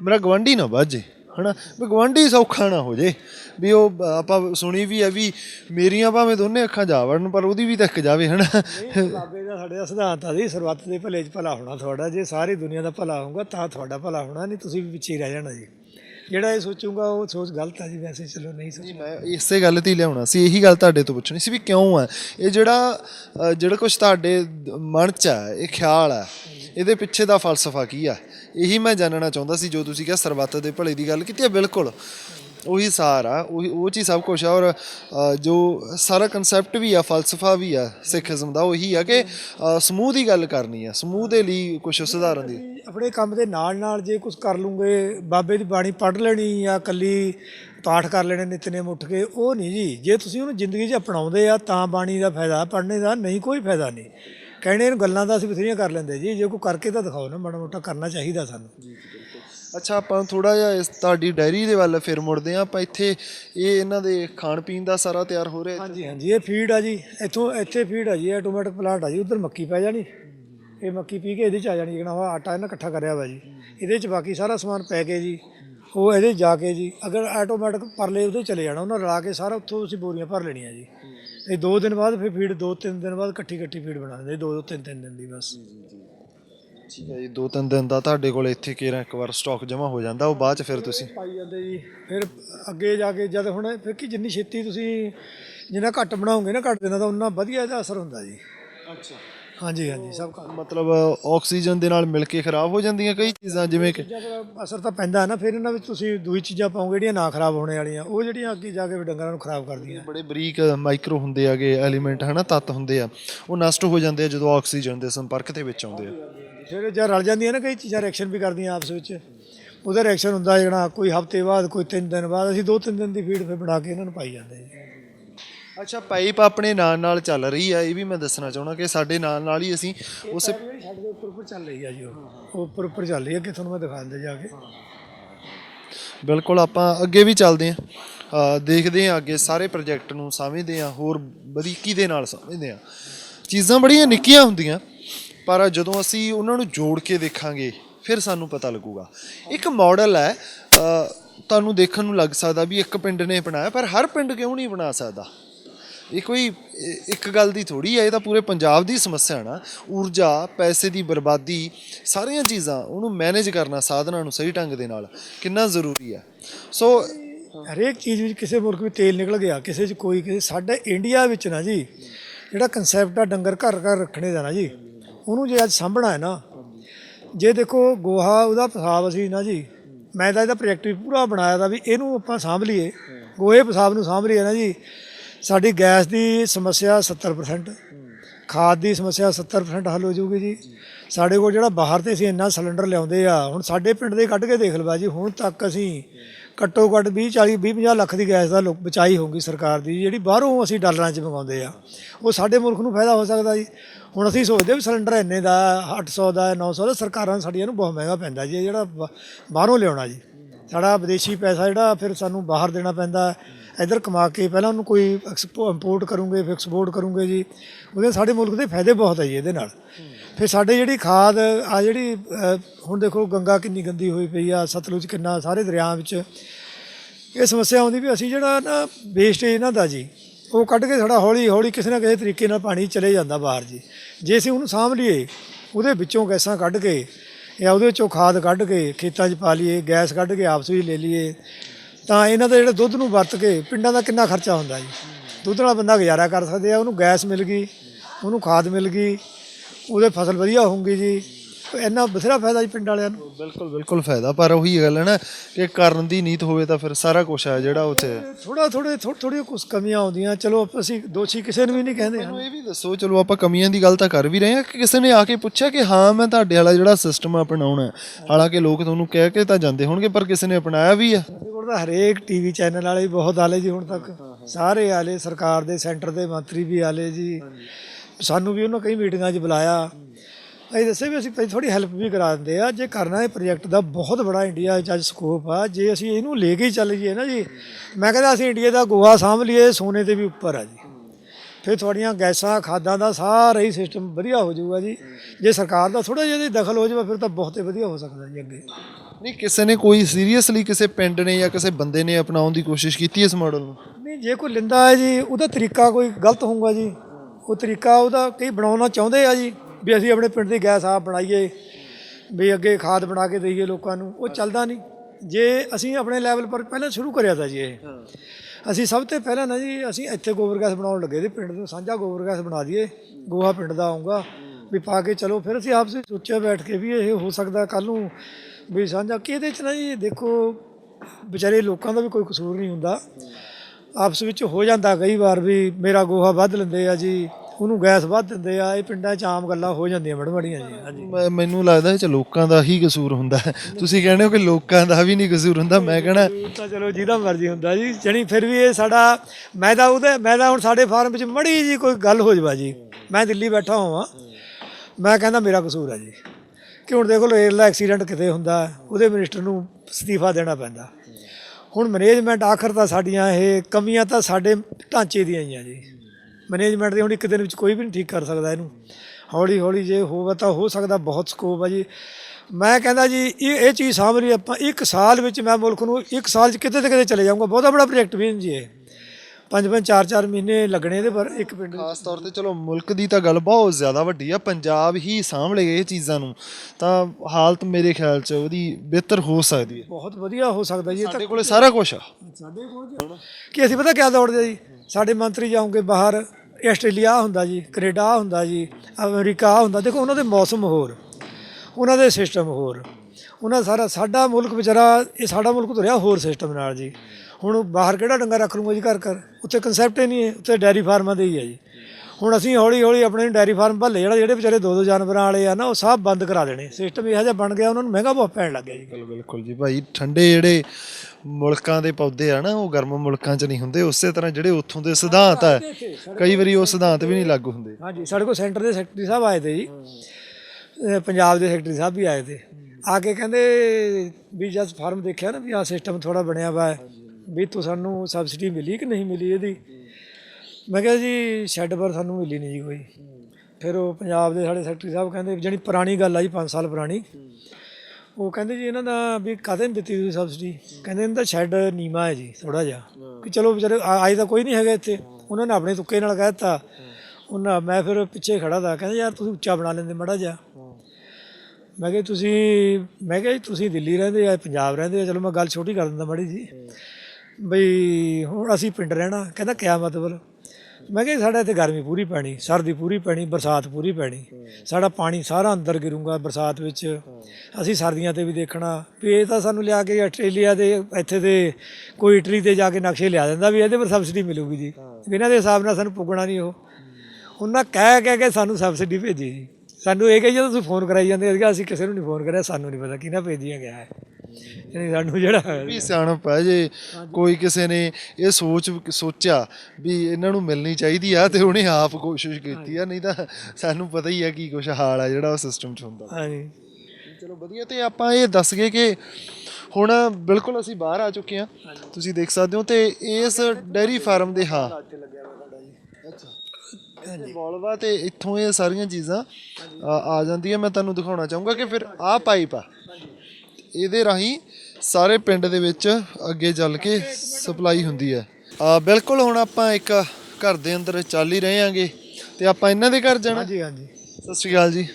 ਮੇਰਾ ਗਵਾਂਢੀ ਨਾ ਵੱਧ ਜੇ, ਹਨਾ? ਵੀ ਗਵਾਂਢੀ ਸੌਖਾ ਨਾ ਹੋ ਜੇ, ਵੀ ਉਹ ਆਪਾਂ ਸੁਣੀ ਵੀ ਹੈ ਵੀ ਮੇਰੀਆਂ ਭਾਵੇਂ ਦੋਨੇ ਅੱਖਾਂ ਜਾ ਵੜਨ, ਪਰ ਉਹਦੀ ਵੀ ਤੱਕ ਜਾਵੇ, ਹਨਾ? ਬਾਬੇ ਦਾ ਸਾਡੇ ਦਾ ਸਿਧਾਂਤ ਆ ਜੀ ਸਰਬੱਤ ਦੇ ਭਲੇ 'ਚ ਭਲਾ ਹੋਣਾ ਤੁਹਾਡਾ, ਜੇ ਸਾਰੀ ਦੁਨੀਆ ਦਾ ਭਲਾ ਹੋਊਗਾ ਤਾਂ ਤੁਹਾਡਾ ਭਲਾ ਹੋਣਾ, ਨਹੀਂ ਤੁਸੀਂ ਵੀ ਪਿੱਛੇ ਰਹਿ ਜਾਣਾ ਜੀ। ਜਿਹੜਾ ਇਹ ਸੋਚੂਗਾ ਉਹ ਸੋਚ ਗਲਤ ਆ ਜੀ ਵੈਸੇ ਚਲੋ ਨਹੀਂ ਸੋਚ ਮੈਂ ਇਸੇ ਗੱਲ ਤੇ ਹੀ ਲਿਆਉਣਾ ਸੀ ਇਹੀ ਗੱਲ ਤੁਹਾਡੇ ਤੋਂ ਪੁੱਛਣੀ ਸੀ ਵੀ ਕਿਉਂ ਹੈ ਇਹ ਜਿਹੜਾ ਅ, ਜਿਹੜਾ ਕੁਝ ਤੁਹਾਡੇ ਦ- ਮਨ 'ਚ ਹੈ ਇਹ ਖਿਆਲ ਹੈ ਇਹਦੇ ਪਿੱਛੇ ਦਾ ਫਲਸਫਾ ਕੀ ਆ? ਇਹੀ ਮੈਂ ਜਾਣਨਾ ਚਾਹੁੰਦਾ ਸੀ ਜੋ ਤੁਸੀਂ ਕਿਹਾ ਸਰਬੱਤ ਦੇ ਭਲੇ ਦੀ ਗੱਲ ਕੀਤੀ ਹੈ ਬਿਲਕੁਲ। ਉਹੀ ਸਾਰ ਆ ਉਹੀ ਉਹ ਚੀਜ਼ ਸਭ ਕੁਝ ਆ ਔਰ ਅ, ਜੋ ਸਾਰਾ ਕਨਸੈਪਟ ਵੀ ਆ ਫਲਸਫਾ ਵੀ ਆ ਸਿੱਖੀਜ਼ਮ ਦਾ ਉਹੀ ਆ ਕਿ ਅ, ਸਮੂਹ ਦੀ ਗੱਲ ਕਰਨੀ ਆ ਸਮੂਹ ਦੇ ਲਈ ਕੁਝ ਸੁਧਾਰਨ ਦੀ। ਆਪਣੇ ਕੰਮ ਦੇ ਨਾਲ ਨਾਲ ਜੇ ਕੁਝ ਕਰ ਲੂੰਗੇ ਬਾਬੇ ਦੀ ਬਾਣੀ ਪੜ੍ਹ ਲੈਣੀ ਜਾਂ ਕੱਲੀ ਪਾਠ ਕਰ ਲੈਣੇ ਨਿਤਨੇਮ ਉੱਠ ਕੇ ਉਹ ਨਹੀਂ ਜੀ। ਜੇ ਤੁਸੀਂ ਉਹਨੂੰ ਜ਼ਿੰਦਗੀ 'ਚ ਅਪਣਾਉਂਦੇ ਆ ਤਾਂ ਬਾਣੀ ਦਾ ਫਾਇਦਾ ਪੜ੍ਹਨੇ ਦਾ ਨਹੀਂ ਕੋਈ ਫਾਇਦਾ ਨਹੀਂ। ਕਹਿਣੇ ਨੂੰ ਗੱਲਾਂ ਤਾਂ ਅਸੀਂ ਬਥੇਰੀਆਂ ਕਰ ਲੈਂਦੇ ਜੀ ਜੇ ਕੋਈ ਕਰਕੇ ਤਾਂ ਦਿਖਾਓ ਨਾ ਮਾੜਾ ਮੋਟਾ ਕਰਨਾ ਚਾਹੀਦਾ ਸਾਨੂੰ। ਅੱਛਾ, ਆਪਾਂ ਥੋੜਾ ਜਿਹਾ ਇਸ ਤੁਹਾਡੀ ਡਾਇਰੀ ਦੇ ਵੱਲ ਫਿਰ ਮੁੜਦੇ ਹਾਂ। ਆਪਾਂ ਇੱਥੇ ਇਹ ਇਹਨਾਂ ਦੇ ਖਾਣ ਪੀਣ ਦਾ ਸਾਰਾ ਤਿਆਰ ਹੋ ਰਿਹਾ ਹਾਂਜੀ ਹਾਂਜੀ, ਇਹ ਫੀਡ ਆ ਜੀ। ਇੱਥੋਂ, ਇੱਥੇ ਫੀਡ ਆ ਜੀ, ਇਹ ਆਟੋਮੈਟਿਕ ਪਲਾਂਟ ਆ ਜੀ। ਉਧਰ ਮੱਕੀ ਪੈ ਜਾਣੀ। ਇਹ ਮੱਕੀ ਪੀ ਕੇ ਇਹਦੇ ਚ ਆ ਜਾਣੀ। ਜਿਹੜਾ ਵਾ ਆਟਾ ਇਹਨਾਂ ਇਕੱਠਾ ਕਰਿਆ ਵਾ ਜੀ। ਇਹਦੇ ਚ ਬਾਕੀ ਸਾਰਾ ਸਮਾਨ ਪੈ ਕੇ ਜੀ, ਉਹ ਇਹਦੇ 'ਚ ਜਾ ਕੇ ਜੀ, ਅਗਰ ਆਟੋਮੈਟਿਕ ਪਰਲੇ ਉਹਦੇ ਚਲੇ ਜਾਣਾ, ਉਹਨਾਂ ਰਲਾ ਕੇ ਸਾਰਾ ਉੱਥੋਂ ਅਸੀਂ ਬੋਰੀਆਂ ਭਰ ਲੈਣੀਆਂ ਜੀ। ਇਹ ਦੋ ਦਿਨ ਬਾਅਦ ਫਿਰ ਫੀਡ, ਦੋ ਤਿੰਨ ਦਿਨ ਬਾਅਦ ਇਕੱਠੀ ਇਕੱਠੀ ਫੀਡ ਬਣਾ ਦਿੰਦੇ ਦੋ ਦੋ, ਤਿੰਨ ਤਿੰਨ ਦਿਨ ਦੀ ਬਸ। ਠੀਕ ਹੈ ਜੀ ਦੋ ਤਿੰਨ ਦਿਨ ਦਾ ਤੁਹਾਡੇ ਕੋਲ ਇੱਥੇ ਕੇਰਾ ਇੱਕ ਵਾਰ ਸਟਾਕ ਜਮ੍ਹਾਂ ਹੋ ਜਾਂਦਾ ਉਹ ਬਾਅਦ ਚ ਫਿਰ ਤੁਸੀਂ ਪਾਈ ਜਾਂਦੇ ਜੀ। ਫਿਰ ਅੱਗੇ ਜਾ ਕੇ ਜਦ ਹੁਣ ਫਿਰ ਕੀ ਜਿੰਨੀ ਛੇਤੀ ਤੁਸੀਂ ਜਿੰਨਾ ਘੱਟ ਬਣਾਓਗੇ ਨਾ ਘੱਟ ਦਿਨਾਂ ਦਾ ਉਨਾ ਵਧੀਆ ਇਹਦਾ ਅਸਰ ਹੁੰਦਾ ਜੀ। ਅੱਛਾ। ਹਾਂਜੀ ਹਾਂਜੀ ਸਭ ਮਤਲਬ ਆਕਸੀਜਨ ਦੇ ਨਾਲ ਮਿਲ ਕੇ ਖਰਾਬ ਹੋ ਜਾਂਦੀਆਂ ਕਈ ਚੀਜ਼ਾਂ ਜਿਵੇਂ ਕਿ ਅਸਰ ਤਾਂ ਪੈਂਦਾ ਹੈ ਨਾ ਫਿਰ ਇਹਨਾਂ ਵਿੱਚ ਤੁਸੀਂ ਦੂਈ ਚੀਜ਼ਾਂ ਪਾਓਗੇ ਜਿਹੜੀਆਂ ਨਾ ਖਰਾਬ ਹੋਣੇ ਵਾਲੀਆਂ ਉਹ ਜਿਹੜੀਆਂ ਅੱਗੇ ਜਾ ਕੇ ਡੰਗਰਾਂ ਨੂੰ ਖਰਾਬ ਕਰਦੀਆਂ। ਬੜੇ ਬਰੀਕ ਮਾਈਕਰੋ ਹੁੰਦੇ ਆਗੇ ਐਲੀਮੈਂਟ ਹਨਾ ਤੱਤ ਹੁੰਦੇ ਆ ਉਹ ਨਸ਼ਟ ਹੋ ਜਾਂਦੇ ਆ ਜਦੋਂ ਆਕਸੀਜਨ ਦੇ ਸੰਪਰਕ ਦੇ ਵਿੱਚ ਆਉਂਦੇ ਆ। ਫਿਰ ਜਦ ਰਲ ਜਾਂਦੀਆਂ ਨਾ ਕਈ ਚੀਜ਼ਾਂ ਰਿਐਕਸ਼ਨ ਵੀ ਕਰਦੀਆਂ ਆਪਸ ਵਿੱਚ। ਉਹਦਾ ਰਿਐਕਸ਼ਨ ਹੁੰਦਾ ਜਿਹੜਾ ਕੋਈ ਹਫ਼ਤੇ ਬਾਅਦ ਕੋਈ ਤਿੰਨ ਦਿਨ ਬਾਅਦ ਅਸੀਂ ਦੋ ਤਿੰਨ ਦਿਨ ਦੀ ਫੀਡ ਫਿਰ ਬਣਾ ਕੇ ਇਹਨਾਂ ਨੂੰ ਪਾਈ ਜਾਂਦੇ ਜੀ ਅੱਛਾ ਪਾਈਪ ਆਪਣੇ ਨਾਲ ਨਾਲ ਚੱਲ ਰਹੀ ਆ ਇਹ ਵੀ ਮੈਂ ਦੱਸਣਾ ਚਾਹਣਾ ਕਿ ਸਾਡੇ ਨਾਲ ਨਾਲ ਹੀ ਅਸੀਂ ਉਸੇ ਸਾਡੇ ਉੱਪਰ ਉੱਪਰ ਚੱਲ ਰਹੀ ਆ ਜੀ ਉਹ। ਉਹ ਉੱਪਰ ਉੱਪਰ ਚੱਲ ਰਹੀ ਹੈ ਕਿ ਤੁਹਾਨੂੰ ਮੈਂ ਦਿਖਾ ਦਿੰਦਾ ਜਾ ਕੇ। ਬਿਲਕੁਲ ਆਪਾਂ ਅੱਗੇ ਵੀ ਚੱਲਦੇ ਆਂ ਦੇਖਦੇ ਆਂ ਅੱਗੇ ਸਾਰੇ ਪ੍ਰੋਜੈਕਟ ਨੂੰ ਸਮਝਦੇ ਆਂ ਹੋਰ ਬਰੀਕੀ ਦੇ ਨਾਲ ਸਮਝਦੇ ਆਂ ਚੀਜ਼ਾਂ ਬੜੀਆਂ ਨਿੱਕੀਆਂ ਹੁੰਦੀਆਂ ਪਰ ਜਦੋਂ ਅਸੀਂ ਉਹਨਾਂ ਨੂੰ ਜੋੜ ਕੇ ਦੇਖਾਂਗੇ ਫਿਰ ਸਾਨੂੰ ਪਤਾ ਲੱਗੂਗਾ। ਇੱਕ ਮਾਡਲ ਹੈ ਤੁਹਾਨੂੰ ਦੇਖਣ ਨੂੰ ਲੱਗ ਸਕਦਾ ਵੀ ਇੱਕ ਪਿੰਡ ਨੇ ਬਣਾਇਆ ਪਰ ਹਰ ਪਿੰਡ ਕਿਉਂ ਨਹੀਂ ਬਣਾ ਸਕਦਾ? ਇਹ ਕੋਈ ਇੱਕ ਗੱਲ ਦੀ ਥੋੜੀ ਹੈ ਇਹ ਤਾਂ ਪੂਰੇ ਪੰਜਾਬ ਦੀ ਸਮੱਸਿਆ ਨਾ। ਊਰਜਾ, ਪੈਸੇ ਦੀ ਬਰਬਾਦੀ, ਸਾਰੀਆਂ ਚੀਜ਼ਾਂ, ਉਹਨੂੰ ਮੈਨੇਜ ਕਰਨਾ ਸਾਧਨਾਂ ਨੂੰ ਸਹੀ ਢੰਗ ਦੇ ਨਾਲ, ਕਿੰਨਾ ਜ਼ਰੂਰੀ ਹੈ ਸੋ ਹਰੇਕ ਚੀਜ਼ ਵਿੱਚ ਕਿਸੇ ਮੁਲਕ ਵਿੱਚ ਤੇਲ ਨਿਕਲ ਗਿਆ, ਕਿਸੇ 'ਚ ਕੋਈ, ਕਿਸੇ, ਸਾਡੇ ਇੰਡੀਆ ਵਿੱਚ ਨਾ ਜੀ, ਜਿਹੜਾ ਕਨਸੈਪਟ ਆ ਡੰਗਰ ਘਰ ਘਰ ਰੱਖਣੇ ਦਾ ਨਾ ਜੀ, ਉਹਨੂੰ ਜੇ ਅੱਜ ਸਾਂਭਣਾ ਹੈ ਨਾ, ਜੇ ਦੇਖੋ ਗੋਹਾ, ਉਹਦਾ ਪਸਾਬ ਅਸੀਂ ਨਾ ਜੀ, ਮੈਂ ਤਾਂ ਇਹਦਾ ਪ੍ਰੋਜੈਕਟ ਵੀ ਪੂਰਾ ਬਣਾਇਆ ਦਾ ਵੀ ਇਹਨੂੰ ਆਪਾਂ ਸਾਂਭ ਲਈਏ, ਗੋਹੇ ਪਸਾਬ ਨੂੰ ਸਾਂਭ ਲਈਏ ਨਾ ਜੀ ਸਾਡੀ ਗੈਸ ਦੀ ਸਮੱਸਿਆ 70% ਖਾਦ ਦੀ ਸਮੱਸਿਆ 70% ਹੱਲ ਹੋ ਜਾਊਗੀ ਜੀ। ਸਾਡੇ ਕੋਲ ਜਿਹੜਾ ਬਾਹਰ ਤੇ ਅਸੀਂ ਇੰਨਾ ਸਿਲੰਡਰ ਲਿਆਉਂਦੇ ਆ, ਹੁਣ ਸਾਡੇ ਪਿੰਡ ਦੇ ਕੱਢ ਕੇ ਦੇਖ ਲਵਾ ਜੀ ਹੁਣ ਤੱਕ ਅਸੀਂ ਘੱਟੋ ਘੱਟ 20 40 20 50 ਲੱਖ ਦੀ ਗੈਸ ਦਾ ਲੋਕ ਬਚਾਈ ਹੋਊਗੀ ਸਰਕਾਰ ਦੀ, ਜਿਹੜੀ ਬਾਹਰੋਂ ਅਸੀਂ ਡਾਲਰਾਂ 'ਚ ਮੰਗਾਉਂਦੇ ਆ। ਉਹ ਸਾਡੇ ਮੁਲਕ ਨੂੰ ਫਾਇਦਾ ਹੋ ਸਕਦਾ ਜੀ। ਹੁਣ ਅਸੀਂ ਸੋਚਦੇ ਵੀ ਸਿਲੰਡਰ ਇੰਨੇ ਦਾ 800 ਦਾ 900 ਦਾ, ਸਰਕਾਰਾਂ ਸਾਡੀਆਂ ਨੂੰ ਬਹੁਤ ਮਹਿੰਗਾ ਪੈਂਦਾ ਜੀ, ਇਹ ਜਿਹੜਾ ਬਾਹਰੋਂ ਲਿਆਉਣਾ ਜੀ। ਸਾਡਾ ਵਿਦੇਸ਼ੀ ਪੈਸਾ ਜਿਹੜਾ, ਫਿਰ ਸਾਨੂੰ ਬਾਹਰ ਦੇਣਾ ਪੈਂਦਾ। ਇੱਧਰ ਕਮਾ ਕੇ ਪਹਿਲਾਂ ਉਹਨੂੰ ਕੋਈ ਇੰਪੋਰਟ ਕਰੂੰਗੇ, ਫਿਰ ਐਕਸਪੋਰਟ ਕਰੂੰਗੇ ਜੀ। ਉਹਦੇ ਸਾਡੇ ਮੁਲਕ ਦੇ ਫਾਇਦੇ ਬਹੁਤ ਹੈ ਜੀ ਇਹਦੇ ਨਾਲ। ਫਿਰ ਸਾਡੇ ਜਿਹੜੀ ਖਾਦ ਆ ਜਿਹੜੀ ਹੁਣ ਦੇਖੋ ਗੰਗਾ ਕਿੰਨੀ ਗੰਦੀ ਹੋਈ ਪਈ ਆ, ਸਤਲੁਜ ਕਿੰਨਾ, ਸਾਰੇ ਦਰਿਆ ਵਿੱਚ। ਇਹ ਸਮੱਸਿਆ ਆਉਂਦੀ ਵੀ ਅਸੀਂ ਜਿਹੜਾ ਨਾ ਵੇਸਟੇਜ ਇਹਨਾਂ ਦਾ ਜੀ, ਉਹ ਕੱਢ ਕੇ ਸਾਡਾ ਹੌਲੀ ਹੌਲੀ ਕਿਸੇ ਨਾ ਕਿਸੇ ਤਰੀਕੇ ਨਾਲ ਪਾਣੀ ਚਲੇ ਜਾਂਦਾ ਬਾਹਰ ਜੀ। ਜੇ ਅਸੀਂ ਉਹਨੂੰ ਸਾਂਭ ਲਈਏ, ਉਹਦੇ ਵਿੱਚੋਂ ਗੈਸਾਂ ਕੱਢ ਕੇ ਜਾਂ ਉਹਦੇ ਵਿੱਚੋਂ ਖਾਦ ਕੱਢ ਕੇ ਖੇਤਾਂ 'ਚ ਪਾ ਲਈਏ, ਗੈਸ ਕੱਢ ਕੇ ਆਪਸ ਵਿੱਚ ਲੈ ਲਈਏ ਤਾਂ ਇਹਨਾਂ ਦਾ ਜਿਹੜਾ ਦੁੱਧ ਨੂੰ ਵਰਤ ਕੇ ਪਿੰਡਾਂ ਦਾ ਕਿੰਨਾ ਖਰਚਾ ਹੁੰਦਾ ਜੀ। ਦੁੱਧ ਨਾਲ ਬੰਦਾ ਗੁਜ਼ਾਰਾ ਕਰ ਸਕਦੇ ਆ, ਉਹਨੂੰ ਗੈਸ ਮਿਲ ਗਈ, ਉਹਨੂੰ ਖਾਦ ਮਿਲ ਗਈ, ਉਹਦੇ ਫਸਲ ਵਧੀਆ ਹੋਊਗੀ ਜੀ। ਇੰਨਾ ਬਥੇਰਾ ਫਾਇਦਾ ਜੀ ਪਿੰਡ ਵਾਲਿਆਂ ਨੂੰ। ਬਿਲਕੁਲ ਬਿਲਕੁਲ ਫਾਇਦਾ ਪਰ ਉਹੀ ਗੱਲ ਹੈ ਨਾ ਕਿ ਕਰਨ ਦੀ ਨੀਤ ਹੋਵੇ ਤਾਂ ਫਿਰ ਸਾਰਾ ਕੁਝ ਹੈ ਜਿਹੜਾ ਉੱਥੇ ਥੋੜਾ ਥੋੜੇ ਥੋੜੀ ਕੁਝ ਕਮੀਆਂ ਆਉਂਦੀਆਂ ਚਲੋ ਅਸੀਂ ਦੋਸ਼ੀ ਕਿਸੇ ਨੂੰ ਵੀ ਨਹੀਂ ਕਹਿੰਦੇ ਮੈਨੂੰ ਇਹ ਵੀ ਦੱਸੋ ਚਲੋ ਆਪਾਂ ਕਮੀਆਂ ਦੀ ਗੱਲ ਤਾਂ ਕਰ ਵੀ ਰਹੇ ਹਾਂ ਕਿ ਕਿਸੇ ਨੇ ਆ ਕੇ ਪੁੱਛਿਆ ਕਿ ਹਾਂ ਮੈਂ ਤੁਹਾਡੇ ਵਾਲਾ ਜਿਹੜਾ ਸਿਸਟਮ ਅਪਣਾਉਣਾ ਹੈ ਹਾਲਾਂਕਿ ਲੋਕ ਤੁਹਾਨੂੰ ਕਹਿ ਕੇ ਤਾਂ ਜਾਂਦੇ ਹੋਣਗੇ ਪਰ ਕਿਸੇ ਨੇ ਅਪਣਾਇਆ ਵੀ ਆ ਸਾਡੇ ਕੋਲ ਤਾਂ ਹਰੇਕ ਟੀਵੀ ਚੈਨਲ ਵਾਲੇ ਵੀ ਬਹੁਤ ਆਲੇ ਜੀ ਹੁਣ ਤੱਕ। ਸਾਰੇ ਆਲੇ ਸਰਕਾਰ ਦੇ ਸੈਂਟਰ ਦੇ ਮੰਤਰੀ ਵੀ ਆਲੇ ਜੀ। ਸਾਨੂੰ ਵੀ ਉਹਨਾਂ ਕਈ ਮੀਟਿੰਗਾਂ 'ਚ ਬੁਲਾਇਆ। ਅਸੀਂ ਦੱਸੇ ਵੀ ਅਸੀਂ ਭਾਈ ਥੋੜੀ ਹੈਲਪ ਵੀ ਕਰਾ ਦਿੰਦੇ ਆ। ਜੇ ਕਰਨਾ ਇਹ ਪ੍ਰੋਜੈਕਟ ਦਾ ਬਹੁਤ ਬੜਾ ਇੰਡੀਆ 'ਚ ਅੱਜ ਸਕੋਪ ਆ। ਜੇ ਅਸੀਂ ਇਹਨੂੰ ਲੈ ਕੇ ਹੀ ਚੱਲ ਜੀਏ ਨਾ ਜੀ ਮੈਂ ਕਹਿੰਦਾ ਅਸੀਂ ਇੰਡੀਆ ਦਾ ਗੋਹਾ ਸਾਂਭ ਲਈਏ ਸੋਨੇ ਤੇ ਵੀ ਉੱਪਰ ਆ ਜੀ। ਫਿਰ ਤੁਹਾਡੀਆਂ ਗੈਸਾਂ ਖਾਦਾਂ ਦਾ ਸਾਰਾ ਹੀ ਸਿਸਟਮ ਵਧੀਆ ਹੋ ਜਾਊਗਾ ਜੀ। ਜੇ ਸਰਕਾਰ ਦਾ ਥੋੜਾ ਜਿਹਾ ਦਖਲ ਹੋ ਜਾਵੇ ਫਿਰ ਤਾਂ ਬਹੁਤ ਹੀ ਵਧੀਆ ਹੋ ਸਕਦਾ ਜੀ ਅੱਗੇ। ਨਹੀਂ ਕਿਸੇ ਨੇ ਕੋਈ ਸੀਰੀਅਸਲੀ ਕਿਸੇ ਪਿੰਡ ਨੇ ਜਾਂ ਕਿਸੇ ਬੰਦੇ ਨੇ ਅਪਣਾਉਣ ਦੀ ਕੋਸ਼ਿਸ਼ ਕੀਤੀ ਇਸ ਮਾਡਲ ਨੂੰ? ਨਹੀਂ ਜੇ ਕੋਈ ਲਿੰਦਾ ਹੈ ਜੀ ਉਹਦਾ ਤਰੀਕਾ ਕੋਈ ਗਲਤ ਹੋਊਗਾ ਜੀ। ਉਹ ਤਰੀਕਾ ਉਹਦਾ ਕਈ ਬਣਾਉਣਾ ਚਾਹੁੰਦੇ ਆ ਜੀ। ਵੀ ਅਸੀਂ ਆਪਣੇ ਪਿੰਡ ਦੀ ਗੈਸ ਆਪ ਬਣਾਈਏ ਵੀ ਅੱਗੇ ਖਾਦ ਬਣਾ ਕੇ ਦਈਏ ਲੋਕਾਂ ਨੂੰ ਉਹ ਚੱਲਦਾ ਨਹੀਂ। ਜੇ ਅਸੀਂ ਆਪਣੇ ਲੈਵਲ ਪਰ ਪਹਿਲਾਂ ਸ਼ੁਰੂ ਕਰਿਆ ਤਾ ਜੀ ਇਹ। ਅਸੀਂ ਸਭ ਤੋਂ ਪਹਿਲਾਂ ਨਾ ਜੀ ਅਸੀਂ ਇੱਥੇ ਗੋਬਰ ਗੈਸ ਬਣਾਉਣ ਲੱਗੇ ਸੀ ਪਿੰਡ ਨੂੰ ਸਾਂਝਾ ਗੋਬਰ ਗੈਸ ਬਣਾ ਦਈਏ ਗੋਹਾ ਪਿੰਡ ਦਾ ਆਊਗਾ ਵੀ ਪਾ ਕੇ ਚਲੋ ਫਿਰ ਅਸੀਂ ਆਪਸੇ ਸੋਚਿਆ ਬੈਠ ਕੇ ਵੀ ਇਹ ਹੋ ਸਕਦਾ ਕੱਲ ਨੂੰ ਵੀ ਸਾਂਝਾ ਇਹਦੇ ਚ ਨਾ ਜੀ ਦੇਖੋ ਵਿਚਾਰੇ ਲੋਕਾਂ ਦਾ ਵੀ ਕੋਈ ਕਸੂਰ ਨਹੀਂ ਹੁੰਦਾ। ਆਪਸ ਵਿੱਚ ਹੋ ਜਾਂਦਾ ਕਈ ਵਾਰ ਵੀ ਮੇਰਾ ਗੋਹਾ ਵੱਧ ਲੈਂਦੇ ਆ ਜੀ ਉਹਨੂੰ ਗੈਸ ਵੱਧ ਦਿੰਦੇ ਆ ਇਹ ਪਿੰਡਾਂ 'ਚ ਆਮ ਗੱਲਾਂ ਹੋ ਜਾਂਦੀਆਂ ਬੜ ਬੜੀਆਂ ਜੀ ਹਾਂਜੀ। ਮੈਂ- ਮੈਨੂੰ ਲੱਗਦਾ ਇਹ ਚ ਲੋਕਾਂ ਦਾ ਹੀ ਕਸੂਰ ਹੁੰਦਾ ਹੈ। ਤੁਸੀਂ ਕਹਿੰਦੇ ਹੋ ਕਿ ਲੋਕਾਂ ਦਾ ਵੀ ਨਹੀਂ ਕਸੂਰ ਹੁੰਦਾ ਮੈਂ ਕਹਿਣਾ ਤਾਂ ਚਲੋ ਜਿਹਦਾ ਮਰਜ਼ੀ ਹੁੰਦਾ ਜੀ ਜਣੀ ਫਿਰ ਵੀ ਇਹ ਸਾਡਾ ਮੈਂ ਤਾਂ ਉਹਦੇ ਮੈਂ ਤਾਂ ਹੁਣ ਸਾਡੇ ਫਾਰਮ ਵਿੱਚ ਮੜੀ ਜੀ ਕੋਈ ਗੱਲ ਹੋ ਜਵਾ ਜੀ। ਮੈਂ ਦਿੱਲੀ ਬੈਠਾ ਹੋਵਾਂ। ਮੈਂ ਕਹਿੰਦਾ ਮੇਰਾ ਕਸੂਰ ਹੈ ਜੀ। ਕਿ ਹੁਣ ਦੇਖੋ ਰੇਲ ਦਾ ਐਕਸੀਡੈਂਟ ਕਿਤੇ ਹੁੰਦਾ ਉਹਦੇ ਮਿਨਿਸਟਰ ਨੂੰ ਅਸਤੀਫਾ ਦੇਣਾ ਪੈਂਦਾ। ਹੁਣ ਮੈਨੇਜਮੈਂਟ ਆਖਰ ਤਾਂ ਸਾਡੀਆਂ ਇਹ ਕਮੀਆਂ ਤਾਂ ਸਾਡੇ ਢਾਂਚੇ ਦੀਆਂ ਹੀ ਆ ਜੀ। ਮੈਨੇਜਮੈਂਟ ਦੀ ਹੁਣ ਇੱਕ ਦਿਨ ਵਿੱਚ ਕੋਈ ਵੀ ਨਹੀਂ ਠੀਕ ਕਰ ਸਕਦਾ ਇਹਨੂੰ। ਹੌਲੀ ਹੌਲੀ ਜੇ ਹੋਵੇ ਤਾਂ ਹੋ ਸਕਦਾ ਬਹੁਤ ਸਕੋਪ ਆ ਜੀ। ਮੈਂ ਕਹਿੰਦਾ ਜੀ ਇਹ ਇਹ ਚੀਜ਼ ਸਾਂਭ ਲਈ ਆਪਾਂ ਇੱਕ ਸਾਲ ਵਿੱਚ ਮੈਂ ਮੁਲਕ ਨੂੰ ਇੱਕ ਸਾਲ 'ਚ ਕਿਤੇ ਤੇ ਕਿਤੇ ਚਲੇ ਜਾਊਂਗਾ। ਬਹੁਤਾ ਬੜਾ ਪ੍ਰੋਜੈਕਟ ਵੀ ਨਹੀਂ ਜੀ ਇਹ। ਪੰਜ ਪੰਜ ਚਾਰ ਚਾਰ ਮਹੀਨੇ ਲੱਗਣੇ ਇਹਦੇ ਪਰ ਇੱਕ ਪਿੰਡ। ਖਾਸ ਤੌਰ ਤੇ ਚਲੋ ਮੁਲਕ ਦੀ ਤਾਂ ਗੱਲ ਬਹੁਤ ਜ਼ਿਆਦਾ ਵੱਡੀ ਆ ਪੰਜਾਬ ਹੀ ਸਾਂਭ ਲਏ ਇਹ ਚੀਜ਼ਾਂ ਨੂੰ। ਤਾਂ ਹਾਲਤ ਮੇਰੇ ਖਿਆਲ 'ਚ ਉਹਦੀ ਬਿਹਤਰ ਹੋ ਸਕਦੀ ਹੈ। ਬਹੁਤ ਵਧੀਆ ਹੋ ਸਕਦਾ ਜੀ ਇਹ ਤਾਂ ਸਾਡੇ ਕੋਲੇ ਸਾਰਾ ਕੁਝ ਆ। ਸਾਡੇ ਕੋਲ ਕਿ ਅਸੀਂ ਪਤਾ ਕਿਆ ਦੌੜਦੇ ਜੀ? ਸਾਡੇ ਮੰਤਰੀ ਜਾਓਗੇ ਬਾਹਰ ਆਸਟ੍ਰੇਲੀਆ ਆਹ ਹੁੰਦਾ ਜੀ, ਕੈਨੇਡਾ ਆਹ ਹੁੰਦਾ ਜੀ, ਅਮਰੀਕਾ ਆਹ ਹੁੰਦਾ, ਦੇਖੋ ਉਹਨਾਂ ਦੇ ਮੌਸਮ ਹੋਰ, ਉਹਨਾਂ ਦੇ ਸਿਸਟਮ ਹੋਰ, ਉਹਨਾਂ ਸਾਰਾ, ਸਾਡਾ ਮੁਲਕ ਵਿਚਾਰਾ, ਇਹ ਸਾਡਾ ਮੁਲਕ ਤੁਰਿਆ ਹੋਰ ਸਿਸਟਮ ਨਾਲ ਜੀ। ਹੁਣ ਬਾਹਰ ਕਿਹੜਾ ਡੰਗਾ ਰੱਖ ਲੂੰਗਾ ਜੀ ਘਰ ਘਰ? ਉੱਥੇ ਕਨਸੈਪਟ ਹੀ ਨਹੀਂ ਹੈ, ਉੱਥੇ ਡੈਰੀ ਫਾਰਮਾਂ ਦੇ ਹੀ ਹੈ ਜੀ। ਹੁਣ ਅਸੀਂ ਹੌਲੀ ਹੌਲੀ ਆਪਣੇ ਡੈਰੀ ਫਾਰਮ ਭੱਲੇ ਜਿਹੜਾ ਜਿਹੜੇ ਵਿਚਾਰੇ ਦੋ ਦੋ ਜਾਨਵਰਾਂ ਵਾਲੇ ਆ ਨਾ ਉਹ ਸਭ ਬੰਦ ਕਰਾ ਦੇਣੇ। ਸਿਸਟਮ ਇਹੋ ਜਿਹਾ ਬਣ ਗਿਆ ਉਹਨਾਂ ਨੂੰ ਮਹਿੰਗਾ ਬਹੁਤ ਪੈਣ ਲੱਗ ਗਿਆ ਜੀ। ਬਿਲਕੁਲ ਜੀ ਭਾਈ ਠੰਡੇ ਜਿਹੜੇ ਮੁਲਕਾਂ ਦੇ ਪੌਦੇ ਆ ਨਾ ਉਹ ਗਰਮ ਮੁਲਕਾਂ 'ਚ ਨਹੀਂ ਹੁੰਦੇ ਉਸੇ ਤਰ੍ਹਾਂ ਜਿਹੜੇ ਉੱਥੋਂ ਦੇ ਸਿਧਾਂਤ ਆ ਕਈ ਵਾਰੀ ਉਹ ਸਿਧਾਂਤ ਵੀ ਨਹੀਂ ਲਾਗੂ ਹੁੰਦੇ। ਹਾਂਜੀ ਸਾਡੇ ਕੋਲ ਸੈਂਟਰ ਦੇ ਸੈਕਟਰੀ ਸਾਹਿਬ ਆਏ ਤੇ ਜੀ। ਪੰਜਾਬ ਦੇ ਸੈਕਟਰੀ ਸਾਹਿਬ ਵੀ ਆਏ ਤੇ। ਆ ਕੇ ਕਹਿੰਦੇ ਵੀ ਜਦ ਫਾਰਮ ਦੇਖਿਆ ਨਾ ਵੀ ਆਹ ਸਿਸਟਮ ਥੋੜਾ ਬਣਿਆ ਵਾ ਹੈ, ਵੀ ਤੂੰ ਸਾਨੂੰ ਸਬਸਿਡੀ ਮਿਲੀ ਕਿ ਨਹੀਂ ਮਿਲੀ ਇਹਦੀ? ਮੈਂ ਕਿਹਾ ਜੀ ਸ਼ੈੱਡ ਪਰ ਸਾਨੂੰ ਮਿਲੀ ਨਹੀਂ ਜੀ ਕੋਈ। ਫਿਰ ਉਹ ਪੰਜਾਬ ਦੇ ਸਾਡੇ ਸੈਕਟਰੀ ਸਾਹਿਬ ਕਹਿੰਦੇ ਜਿਹੜੀ ਪੁਰਾਣੀ ਗੱਲ ਆ ਜੀ 5 ਸਾਲ ਪੁਰਾਣੀ। ਉਹ ਕਹਿੰਦੇ ਜੀ, ਇਹਨਾਂ ਦਾ ਵੀ ਕਾਹਦੇ ਨਹੀਂ ਦਿੱਤੀ ਤੁਸੀਂ ਸਬਸਿਡੀ ਕਹਿੰਦੇ ਇਹਨਾਂ ਦਾ ਸ਼ੈੱਡ ਨੀਮਾ ਹੈ ਜੀ ਥੋੜਾ ਜਿਹਾ। ਕਿ ਚਲੋ ਵਿਚਾਰੇ, ਆ- ਆਏ ਤਾਂ ਕੋਈ ਨਹੀਂ ਹੈਗਾ ਇੱਥੇ। ਉਹਨਾਂ ਨੇ ਆਪਣੇ ਤੁੱਕੇ ਨਾਲ ਕਹਿ ਦਿੱਤਾ। ਉਹਨਾਂ, ਮੈਂ ਫਿਰ ਪਿੱਛੇ ਖੜਾ ਦਾ ਕਹਿੰਦੇ ਯਾਰ ਤੁਸੀਂ ਉੱਚਾ ਬਣਾ ਲੈਂਦੇ ਮੜਾ ਜਿਹਾ। ਮੈਂ ਕਿਹਾ ਤੁਸੀਂ, ਮੈਂ ਕਿਹਾ ਜੀ, ਤੁਸੀਂ ਦਿੱਲੀ ਰਹਿੰਦੇ ਆ, ਪੰਜਾਬ ਰਹਿੰਦੇ ਆ, ਚਲੋ ਮੈਂ ਗੱਲ ਛੋਟੀ ਕਰ ਦਿੰਦਾ ਮੜੀ ਜੀ। ਬਈ, ਹੁਣ ਅਸੀਂ ਪਿੰਡ ਰਹਿਣਾ, ਕਹਿੰਦਾ ਕਿਆ ਮਤਲਬ? ਮੈਂ ਕਿਹਾ ਜੀ ਸਾਡਾ ਇੱਥੇ ਗਰਮੀ ਪੂਰੀ ਪੈਣੀ ਸਰਦੀ ਪੂਰੀ ਪੈਣੀ ਬਰਸਾਤ ਪੂਰੀ ਪੈਣੀ। ਸਾਡਾ ਪਾਣੀ ਸਾਰਾ ਅੰਦਰ ਗਿਰੂਗਾ ਬਰਸਾਤ ਵਿੱਚ। ਅਸੀਂ ਸਰਦੀਆਂ ਤੇ ਵੀ ਦੇਖਣਾ। ਵੀ ਇਹ ਤਾਂ ਸਾਨੂੰ ਲਿਆ ਕੇ ਆਸਟ੍ਰੇਲੀਆ ਦੇ ਇੱਥੇ ਦੇ ਕੋਈ ਇਟਲੀ ਤੇ ਜਾ ਕੇ ਨਕਸ਼ੇ ਲਿਆ ਦਿੰਦਾ ਵੀ ਇਹਦੇ ਪਰ ਸਬਸਿਡੀ ਮਿਲੂਗੀ ਜੀ। ਇਹਨਾਂ ਦੇ ਹਿਸਾਬ ਨਾਲ ਸਾਨੂੰ ਪੁੱਗਣਾ ਨਹੀਂ ਉਹ। ਉਹਨਾਂ ਕਹਿ ਕਹਿ ਕੇ ਸਾਨੂੰ ਸਬਸਿਡੀ ਭੇਜੀ ਜੀ। ਸਾਨੂੰ ਇਹ ਕਹੀ ਜਦੋਂ ਤੁਸੀਂ ਫੋਨ ਕਰਾਈ ਜਾਂਦੇ ਅਸੀਂ ਕਿਸੇ ਨੂੰ ਨਹੀਂ ਫੋਨ ਕਰਿਆ ਸਾਨੂੰ ਨਹੀਂ ਪਤਾ ਕਿਹਨਾਂ ਭੇਜੀਆਂ ਗਿਆ ਹੈ। ਯਾਨੀ ਸਾਨੂੰ ਜਿਹੜਾ ਵੀ ਸਿਆਣਪ ਹੈ ਜੇ ਕੋਈ ਕਿਸੇ ਨੇ ਇਹ ਸੋਚ ਸੋਚਿਆ ਵੀ ਇਹਨਾਂ ਨੂੰ ਮਿਲਣੀ ਚਾਹੀਦੀ ਆ ਤੇ ਉਹਨੇ ਆਪ ਕੋਸ਼ਿਸ਼ ਕੀਤੀ ਆ ਨਹੀਂ ਤਾਂ ਸਾਨੂੰ ਪਤਾ ਹੀ ਆ ਕੀ ਕੁਛ ਹਾਲ ਆ ਜਿਹੜਾ ਉਹ ਸਿਸਟਮ 'ਚ ਹੁੰਦਾ। ਹਾਂਜੀ। ਚਲੋ ਵਧੀਆ ਤੇ ਆਪਾਂ ਇਹ ਦੱਸ ਗਏ ਕਿ ਹੁਣ ਬਿਲਕੁਲ ਅਸੀਂ ਬਾਹਰ ਆ ਚੁੱਕੇ ਹਾਂ ਤੁਸੀਂ ਦੇਖ ਸਕਦੇ ਹੋ ਤੇ ਇਸ ਡੈਰੀ ਫਾਰਮ ਦੇ ਹਾਂ। ਅੱਛਾ। ਬੋਲਵਾ ਤੇ ਇੱਥੋਂ ਇਹ ਸਾਰੀਆਂ ਚੀਜ਼ਾਂ ਆ ਆ ਜਾਂਦੀਆਂ। ਮੈਂ ਤੁਹਾਨੂੰ ਦਿਖਾਉਣਾ ਚਾਹੂੰਗਾ ਕਿ ਫਿਰ ਆਹ ਪਾਈਪ ਆ। ਇਹਦੇ ਰਾਹੀਂ ਸਾਰੇ ਪਿੰਡ ਦੇ ਵਿੱਚ ਅੱਗੇ ਚੱਲ ਕੇ ਸਪਲਾਈ ਹੁੰਦੀ ਹੈ। ਆ ਬਿਲਕੁਲ ਹੁਣ ਆਪਾਂ ਇੱਕ ਘਰ ਦੇ ਅੰਦਰ ਚੱਲ ਹੀ ਰਹੇ ਆਂਗੇ ਤੇ ਆਪਾਂ ਇਹਨਾਂ ਦੇ ਘਰ ਜਾਣਾ? ਹਾਂਜੀ ਹਾਂਜੀ। ਸਤਿ ਸ਼੍ਰੀ ਅਕਾਲ ਜੀ।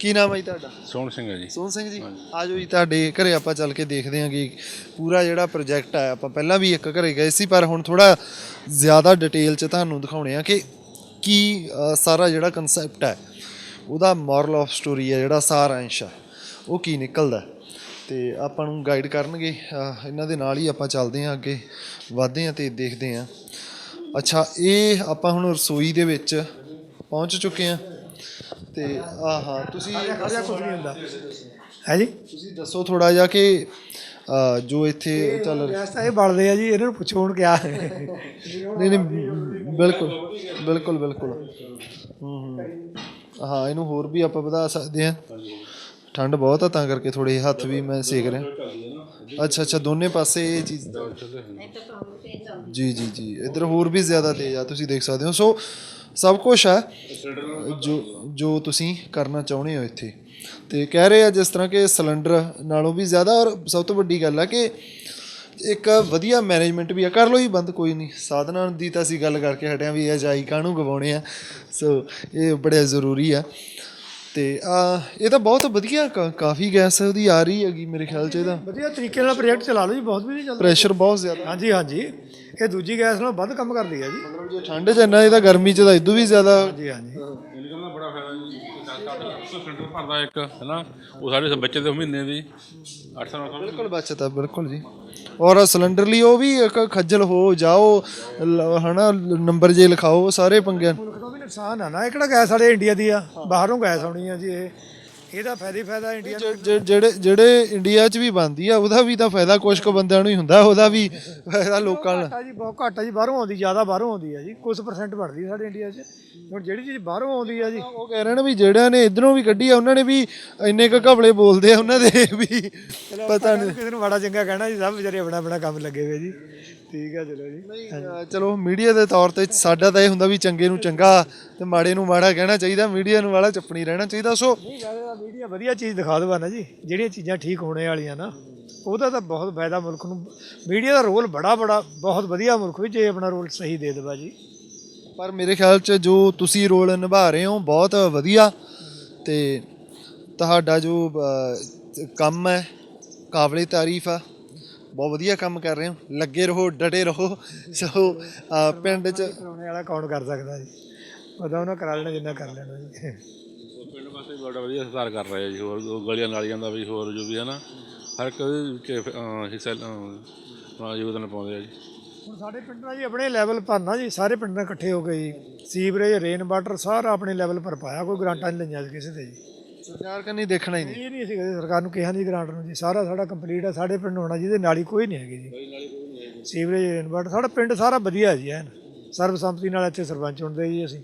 ਕੀ ਨਾਮ ਹੈ ਜੀ ਤੁਹਾਡਾ? ਸੋਹਣ ਸਿੰਘ ਹੈ ਜੀ। ਸੋਹਣ ਸਿੰਘ ਜੀ ਆਜੋ ਜੀ ਤੁਹਾਡੇ ਘਰੇ ਆਪਾਂ ਚੱਲ ਕੇ ਦੇਖਦੇ ਹਾਂ ਕਿ ਪੂਰਾ ਜਿਹੜਾ ਪ੍ਰੋਜੈਕਟ ਹੈ ਆਪਾਂ ਪਹਿਲਾਂ ਵੀ ਇੱਕ ਘਰੇ ਗਏ ਸੀ ਪਰ ਹੁਣ ਥੋੜਾ ਜ਼ਿਆਦਾ ਡਿਟੇਲ ਚ ਤੁਹਾਨੂੰ ਦਿਖਾਉਣੇ ਆ ਕਿ ਕੀ ਸਾਰਾ ਜਿਹੜਾ ਕਨਸੈਪਟ ਹੈ ਉਹਦਾ ਮੋਰਲ ਆਫ ਸਟੋਰੀ ਹੈ ਜਿਹੜਾ ਸਾਰ ਅੰਸ਼ ਹੈ ਉਹ ਕੀ ਨਿਕਲਦਾ। ਤੇ ਆਪਾਂ ਨੂੰ ਗਾਈਡ ਕਰਨਗੇ ਇਹਨਾਂ ਦੇ ਨਾਲ ਹੀ ਆਪਾਂ ਚੱਲਦੇ ਹਾਂ ਅੱਗੇ ਵਧਦੇ ਹਾਂ ਤੇ ਦੇਖਦੇ ਹਾਂ। ਅੱਛਾ ਇਹ ਆਪਾਂ ਹੁਣ ਰਸੋਈ ਦੇ ਵਿੱਚ ਪਹੁੰਚ ਚੁੱਕੇ ਹਾਂ। ਤੇ ਆਹਾ ਤੁਸੀਂ ਖੜਿਆ ਕੁਝ ਨਹੀਂ ਹੁੰਦਾ। ਹੈ ਜੀ? ਤੁਸੀਂ ਦੱਸੋ ਥੋੜਾ ਜਿਹਾ ਕਿ ਜੋ ਇੱਥੇ ਚੱਲ ਰਿਹਾ ਗੈਸ ਤਾਂ ਇਹ ਬਲਦੇ ਆ ਜੀ ਇਹਨਾਂ ਨੂੰ ਪੁੱਛੋ ਹੁਣ ਕਿਆ। ਨਹੀਂ ਨਹੀਂ ਬਿਲਕੁਲ ਬਿਲਕੁਲ ਬਿਲਕੁਲ। ਹੂੰ ਹੂੰ। ਹਾਂ ਇਹਨੂੰ ਹੋਰ ਵੀ ਆਪਾਂ ਵਧਾ ਸਕਦੇ ਹਾਂ। ਠੰਡ ਬਹੁਤ ਆ, ਤਾਂ ਕਰਕੇ ਥੋੜੇ ਹੱਥ ਵੀ ਮੈਂ ਸੇਕ ਰਿਹਾ। ਅੱਛਾ ਅੱਛਾ, ਦੋਨੇ ਪਾਸੇ ਇਹ ਚੀਜ਼ ਜੀ ਜੀ ਜੀ, ਇਧਰ ਹੋਰ ਵੀ ਜ਼ਿਆਦਾ ਤੇਜ਼ ਆ, ਤੁਸੀਂ ਦੇਖ ਸਕਦੇ ਹੋ। ਸੋ, ਸਭ ਕੁਝ ਆ, ਜੋ ਜੋ ਤੁਸੀਂ ਕਰਨਾ ਚਾਹੁੰਦੇ ਹੋ ਇੱਥੇ। ਤੇ ਕਹਿ ਰਹੇ ਆ ਜਿਸ ਤਰ੍ਹਾਂ ਕਿ ਸਿਲੰਡਰ ਨਾਲੋਂ ਵੀ ਜ਼ਿਆਦਾ, ਔਰ ਸਭ ਤੋਂ ਵੱਡੀ ਗੱਲ ਆ ਕਿ ਇੱਕ ਵਧੀਆ ਮੈਨੇਜਮੈਂਟ ਵੀ ਆ, ਕਰ ਲਓ ਹੀ ਬੰਦ ਕੋਈ ਨਹੀਂ। ਸਾਧਨਾਂ ਦੀ ਤਾਂ ਅਸੀਂ ਗੱਲ ਕਰਕੇ ਹਟਿਆ ਵੀ ਇਹ ਜਾਈ ਕਾਹਨੂੰ ਗਵਾਉਣੇ ਆ। ਸੋ, ਇਹ ਬੜਾ ਜ਼ਰੂਰੀ ਆ। ਤੇ ਆ ਇਹ ਤਾਂ ਬਹੁਤ ਵਧੀਆ ਕਾ- ਕਾਫੀ ਗੈਸ ਉਹਦੀ ਆ ਰਹੀ ਹੈਗੀ ਮੇਰੇ ਖਿਆਲ ਚ ਇਹਦਾ। ਵਧੀਆ ਤਰੀਕੇ ਨਾਲ ਪ੍ਰੋਜੈਕਟ ਚਲਾ ਲਓ ਜੀ ਬਹੁਤ ਵਧੀਆ ਚੱਲਦਾ। ਪ੍ਰੈਸ਼ਰ ਬਹੁਤ ਜ਼ਿਆਦਾ। ਹਾਂਜੀ ਹਾਂਜੀ। ਇਹ ਦੂਜੀ ਗੈਸ ਨਾਲੋਂ ਵੱਧ ਕੰਮ ਕਰਦੀ ਹੈ ਜੀ। ਮਤਲਬ ਜੇ ਠੰਡ ਚ ਇੰਨਾ ਇਹਦਾ ਗਰਮੀ ਚ ਤਾਂ ਇਦੋਂ ਵੀ ਜ਼ਿਆਦਾ ਜੀ ਹਾਂਜੀ। ਇਨਕਮ ਦਾ ਬੜਾ ਫਾਇਦਾ ਜੀ। ਸਿਲੰਡਰ ਭਰਦਾ ਇੱਕ ਹੈਨਾ? ਉਹ ਸਾਡੇ ਬੱਚੇ ਦੇ ਮਹੀਨੇ ਦੀ। 800 900 ਬਿਲਕੁਲ ਬਚਤ ਆ ਬਿਲਕੁਲ ਜੀ। ਔਰ ਸਿਲੰਡਰ ਲਈ ਉਹ ਵੀ ਇੱਕ ਖੱਜਲ ਹੋ ਜਾਓ ਲ- ਹਨਾ ਨੰਬਰ ਜੇ ਲਿਖਾਓ ਸਾਰੇ ਪੰਗਿਆਂ ਨੁਕਸਾਨ ਆ ਨਾ ਇਹ ਕਿਹੜਾ ਗੈਸ ਸਾਡੇ ਇੰਡੀਆ ਦੀ ਆ? ਬਾਹਰੋਂ ਗੈਸ ਆਉਣੀ ਆ ਜੀ ਇਹ। ਇਹਦਾ ਫਾਇਦਾ ਹੀ ਫਾਇਦਾ ਇੰਡੀਆ ਨੂੰ ਜ- ਜਿਹੜੇ ਜਿਹੜੇ ਇੰਡੀਆ 'ਚ ਵੀ ਬਣਦੀ ਆ ਉਹਦਾ ਵੀ ਤਾਂ ਫਾਇਦਾ ਕੁਝ ਕੁ ਬੰਦਿਆਂ ਨੂੰ ਹੀ ਹੁੰਦਾ ਉਹਦਾ ਵੀ ਫਾਇਦਾ ਲੋਕਾਂ ਨੂੰ। ਘੱਟ ਆ ਜੀ ਬਹੁਤ ਘੱਟ ਆ ਜੀ ਬਾਹਰੋਂ ਆਉਂਦੀ ਜ਼ਿਆਦਾ ਬਾਹਰੋਂ ਆਉਂਦੀ ਆ ਜੀ। ਕੁਝ ਪਰਸੈਂਟ ਬਣਦੀ ਆ ਸਾਡੇ ਇੰਡੀਆ 'ਚ। ਹੁਣ ਜਿਹੜੀ ਚੀਜ਼ ਬਾਹਰੋਂ ਆਉਂਦੀ ਆ ਜੀ। ਉਹ ਕਹਿ ਰਹੇ ਨੇ ਵੀ ਜਿਹੜਿਆਂ ਨੇ ਇਧਰੋਂ ਵੀ ਕੱਢੀ ਆ ਉਹਨਾਂ ਨੇ ਵੀ ਇੰਨੇ ਕੁ ਘਪਲੇ ਬੋਲਦੇ ਆ ਉਹਨਾਂ ਦੇ ਵੀ ਪਤਾ ਨਹੀਂ। ਕਿਸੇ ਨੂੰ ਮਾੜਾ ਚੰਗਾ ਕਹਿਣਾ ਜੀ ਸਭ ਵਿਚਾਰੇ ਆਪਣਾ ਆਪਣਾ ਕੰਮ ਲੱਗੇ ਹੋਏ ਜੀ। ਠੀਕ ਆ ਚਲੋ ਜੀ। ਅਹ ਚਲੋ ਮੀਡੀਆ ਦੇ ਤੌਰ ਤੇ ਸਾਡਾ ਤਾਂ ਇਹ ਹੁੰਦਾ ਵੀ ਚੰਗੇ ਨੂੰ ਚੰਗਾ ਤੇ ਮਾੜੇ ਨੂੰ ਮਾੜਾ ਕਹਿਣਾ ਚਾਹੀਦਾ ਮੀਡੀਆ ਨੂੰ ਵਾਲਾ ਚੱਪਣੀ ਰਹਿਣਾ ਚਾਹੀਦਾ। ਸੋ ਮੀਡੀਆ ਵਧੀਆ ਚੀਜ਼ ਦਿਖਾ ਦਵਾ ਨਾ ਜੀ ਜਿਹੜੀਆਂ ਚੀਜ਼ਾਂ ਠੀਕ ਹੋਣੇ ਵਾਲੀਆਂ ਨਾ ਉਹਦਾ ਤਾਂ ਬਹੁਤ ਫਾਇਦਾ ਮੁਲਕ ਨੂੰ। ਮੀਡੀਆ ਦਾ ਰੋਲ ਬੜਾ ਬੜਾ ਬਹੁਤ ਵਧੀਆ ਮੁਲਕ ਵਿੱਚ ਜੇ ਆਪਣਾ ਰੋਲ ਸਹੀ ਦੇ ਦੇਵਾ ਜੀ। ਪਰ ਮੇਰੇ ਖਿਆਲ 'ਚ ਜੋ ਤੁਸੀਂ ਰੋਲ ਨਿਭਾ ਰਹੇ ਹੋ ਬਹੁਤ ਵਧੀਆ ਤੇ ਤੁਹਾਡਾ ਜੋ ਕੰਮ ਹੈ ਕਾਬਲੇ ਤਾਰੀਫ ਆ ਬਹੁਤ ਵਧੀਆ ਕੰਮ ਕਰ ਰਹੇ ਹੋ। ਲੱਗੇ ਰਹੋ ਡਟੇ ਰਹੋ। ਸੋ ਪਿੰਡ 'ਚ ਕਰਾਉਣੇ ਵਾਲਾ ਕੌਣ ਕਰ ਸਕਦਾ ਜੀ? ਉਹਦਾ ਉਹਨਾਂ ਕਰਾ ਲੈਣਾ ਜਿੰਨਾ ਕਰ ਲੈਣਾ ਜੀ। ਪਿੰਡ ਵਾਸਤੇ ਬੜਾ ਵਧੀਆ ਸੁਧਾਰ ਕਰ ਰਹੇ ਆ ਜੀ ਹੋਰ ਉਹ ਗਲੀਆਂ ਨਾਲੀਆਂ ਦਾ ਵੀ ਹੋਰ ਜੋ ਵੀ ਹੈ ਨਾ ਹਰ ਇੱਕ ਵਿੱਚ ਹਿੱਸਾ ਯੋਗਦਾਨ ਪਾਉਂਦੇ ਆ ਜੀ। ਹੁਣ ਸਾਡੇ ਪਿੰਡਾਂ ਜੀ ਆਪਣੇ ਲੈਵਲ ਪਰ ਨਾ ਜੀ ਸਾਰੇ ਪਿੰਡਾਂ ਇਕੱਠੇ ਹੋ ਗਏ ਜੀ। ਸੀਵਰੇਜ ਰੇਨ ਵਾਟਰ ਸਾਰਾ ਆਪਣੇ ਲੈਵਲ ਪਰ ਪਾਇਆ ਕੋਈ ਗ੍ਰਾਂਟਾਂ ਨਹੀਂ ਲਈਆਂ ਕਿਸੇ ਤੇ ਜੀ। ਸਰਕਾਰ ਕੰਨੀ ਦੇਖਣਾ ਹੀ ਨਹੀਂ। ਇਹ ਨਹੀਂ ਅਸੀਂ ਕਦੇ ਸਰਕਾਰ ਨੂੰ ਕਿਹਾ ਨਹੀਂ ਗ੍ਰਾਂਟ ਨੂੰ ਜੀ। ਸਾਰਾ ਸਾਡਾ ਕੰਪਲੀਟ ਆ ਸਾਡੇ ਪਿੰਡ ਹੋਣਾ ਜਿਹਦੇ ਨਾਲੀ ਕੋਈ ਨਹੀਂ ਹੈਗੀ ਜੀ। ਸੀਵਰੇਜ ਵਾਟਰ ਸਾਡਾ ਪਿੰਡ ਸਾਰਾ ਵਧੀਆ ਜੀ ਐਨ। ਸਰਬਸੰਮਤੀ ਨਾਲ ਇੱਥੇ ਸਰਪੰਚ ਹੁੰਦੇ ਜੀ ਅਸੀਂ।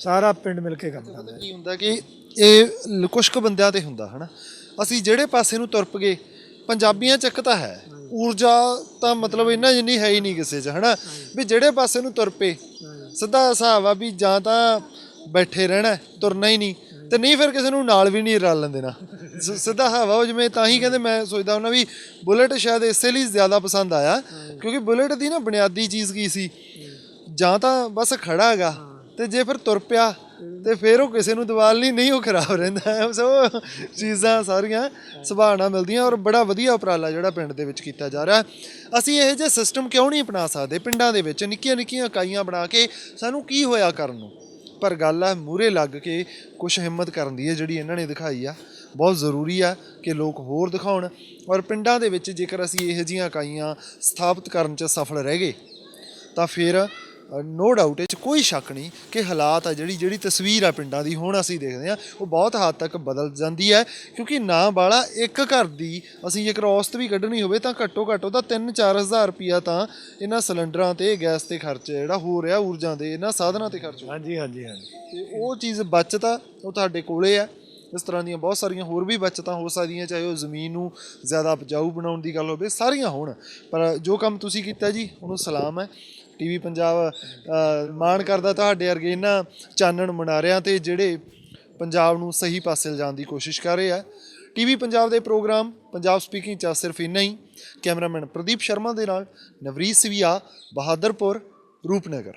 ਸਾਰਾ ਪਿੰਡ ਮਿਲ ਕੇ ਕੰਮ ਕਰਦਾ ਕੀ ਹੁੰਦਾ ਕਿ ਇਹ ਕੁਝ ਕੁ ਬੰਦਿਆਂ ਤੇ ਹੁੰਦਾ ਹਨਾ? ਅਸੀਂ ਜਿਹੜੇ ਪਾਸੇ ਨੂੰ ਤੁਰਪ ਗਏ ਪੰਜਾਬੀਆਂ ਚ ਇੱਕ ਤਾਂ ਹੈ। ਊਰਜਾ ਤਾਂ ਮਤਲਬ ਇਹਨਾਂ ਜਿੰਨੀ ਹੈ ਹੀ ਨਹੀਂ ਕਿਸੇ 'ਚ ਹਨਾ? ਵੀ ਜਿਹੜੇ ਪਾਸੇ ਨੂੰ ਤੁਰ ਪਏ ਸਿੱਧਾ ਹਿਸਾਬ ਆ ਵੀ ਜਾਂ ਤਾਂ ਬੈਠੇ ਰਹਿਣਾ ਤੁਰਨਾ ਹੀ ਨਹੀਂ। ਤੇ ਨਹੀਂ ਫਿਰ ਕਿਸੇ ਨੂੰ ਨਾਲ ਵੀ ਨਹੀਂ ਰਲਣ ਦੇਣਾ ਸ- ਸਿੱਧਾ ਹਵਾ ਹੋ ਜਿਵੇਂ ਤਾਂ ਹੀ ਕਹਿੰਦੇ ਮੈਂ ਸੋਚਦਾ ਹੁੰਦਾ ਵੀ ਬੁਲਟ ਸ਼ਾਇਦ ਇਸੇ ਲਈ ਜ਼ਿਆਦਾ ਪਸੰਦ ਆਇਆ, ਕਿਉਂਕਿ ਬੁਲਟ ਦੀ ਨਾ ਬੁਨਿਆਦੀ ਚੀਜ਼ ਕੀ ਸੀ? ਜਾਂ ਤਾਂ ਬਸ ਖੜਾ ਹੈਗਾ ਤੇ ਜੇ ਫਿਰ ਤੁਰ ਪਿਆ ਤੇ ਫਿਰ ਉਹ ਕਿਸੇ ਨੂੰ ਦਵਾਲ ਨਹੀਂ ਨਹੀਂ ਉਹ ਖਰਾਬ ਰਹਿੰਦਾ ਹੈ। ਸੋ ਚੀਜ਼ਾਂ ਸਾਰੀਆਂ ਸੁਭਾਅ ਮਿਲਦੀਆਂ ਔਰ ਬੜਾ ਵਧੀਆ ਉਪਰਾਲਾ ਜਿਹੜਾ ਪਿੰਡ ਦੇ ਵਿੱਚ ਕੀਤਾ ਜਾ ਰਿਹਾ। ਅਸੀਂ ਇਹ ਜਿਹੇ ਸਿਸਟਮ ਕਿਉਂ ਨਹੀਂ ਅਪਣਾ ਸਕਦੇ? ਪਿੰਡਾਂ ਦੇ ਵਿੱਚ ਨਿੱਕੀਆਂ ਨਿੱਕੀਆਂ ਇਕਾਈਆਂ ਬਣਾ ਕੇ ਸਾਨੂੰ ਕੀ ਹੋਇਆ ਕਰਨ ਨੂੰ? ਪਰ ਗੱਲ ਹੈ ਮੂਰੇ ਲੱਗ ਕੇ ਕੁਝ ਹਿੰਮਤ ਕਰਨ ਦੀ ਹੈ ਜਿਹੜੀ ਇਹਨਾਂ ਨੇ ਦਿਖਾਈ ਆ। ਬਹੁਤ ਜ਼ਰੂਰੀ ਆ ਕਿ ਲੋਕ ਹੋਰ ਦਿਖਾਉਣ ਔਰ ਪਿੰਡਾਂ ਦੇ ਵਿੱਚ ਜੇਕਰ ਅਸੀਂ ਇਹੋ ਜਿਹੀਆਂ ਇਕਾਈਆਂ ਸਥਾਪਿਤ ਕਰਨ 'ਚ ਸਫਲ ਰਹਿ ਗਏ, ਤਾਂ ਫਿਰ ਨੋ ਡਾਊਟ ਇਹ 'ਚ ਕੋਈ ਸ਼ੱਕ ਨਹੀਂ ਕਿ ਹਾਲਾਤ ਆ ਜਿਹੜੀ ਜਿਹੜੀ ਤਸਵੀਰ ਆ ਪਿੰਡਾਂ ਦੀ ਹੁਣ ਅਸੀਂ ਦੇਖਦੇ ਆ ਉਹ ਬਹੁਤ ਹੱਦ ਤੱਕ ਬਦਲ ਜਾਂਦੀ ਹੈ ਕਿਉਂਕਿ ਨਾ ਬਾਲਾ ਇੱਕ ਘਰ ਦੀ ਅਸੀਂ ਜੇਕਰ ਔਸਤ ਵੀ ਕੱਢਣੀ ਹੋਵੇ ਤਾਂ ਘੱਟੋ ਘੱਟ ਉਹਦਾ 3-4000 ਰੁਪਿਆ ਤਾਂ ਇਹਨਾਂ ਸਿਲੰਡਰਾਂ ਤੇ ਗੈਸ ਤੇ ਖਰਚ ਜਿਹੜਾ ਹੋ ਰਿਹਾ ਊਰਜਾਂ ਦੇ ਇਹਨਾਂ ਸਾਧਨਾਂ ਤੇ ਖਰਚ। ਹਾਂਜੀ ਹਾਂਜੀ ਹਾਂਜੀ। ਤੇ ਉਹ ਚੀਜ਼ ਬਚਤ ਆ ਉਹ ਤੁਹਾਡੇ ਕੋਲੇ ਆ। ਇਸ ਤਰ੍ਹਾਂ ਦੀਆਂ ਬਹੁਤ ਸਾਰੀਆਂ ਹੋਰ ਵੀ ਬਚਤਾਂ ਹੋ ਸਕਦੀਆਂ ਚਾਹੇ ਉਹ ਜ਼ਮੀਨ ਨੂੰ ਜ਼ਿਆਦਾ ਉਪਜਾਊ ਬਣਾਉਣ ਦੀ ਗੱਲ ਹੋਵੇ ਸਾਰੀਆਂ ਹੋਣ। ਪਰ ਜੋ ਕੰਮ ਤੁਸੀਂ ਕੀਤਾ ਜੀ ਉਹਨੂੰ ਸਲਾਮ ਹੈ। ਟੀਵੀ ਪੰਜਾਬ ਮਾਣ ਕਰਦਾ ਤੁਹਾਡੇ ਵਰਗੇ ਇਹਨਾਂ ਚਾਨਣ ਮੁਨਾਰਿਆਂ ਤੇ ਜਿਹੜੇ ਪੰਜਾਬ ਨੂੰ ਸਹੀ ਪਾਸੇ ਲਿਜਾਣ ਦੀ ਕੋਸ਼ਿਸ਼ ਕਰ ਰਹੇ ਆ। ਟੀਵੀ ਪੰਜਾਬ ਦੇ ਪ੍ਰੋਗਰਾਮ, ਪੰਜਾਬ ਸਪੀਕਿੰਗ ਚ ਸਿਰਫ ਇੰਨਾ ਹੀ। ਕੈਮਰਾਮੈਨ ਪ੍ਰਦੀਪ ਸ਼ਰਮਾ ਦੇ ਨਾਲ ਨਵਰੀਤ ਸਿਵਿਆ, ਬਹਾਦਰਪੁਰ, ਰੂਪਨਗਰ।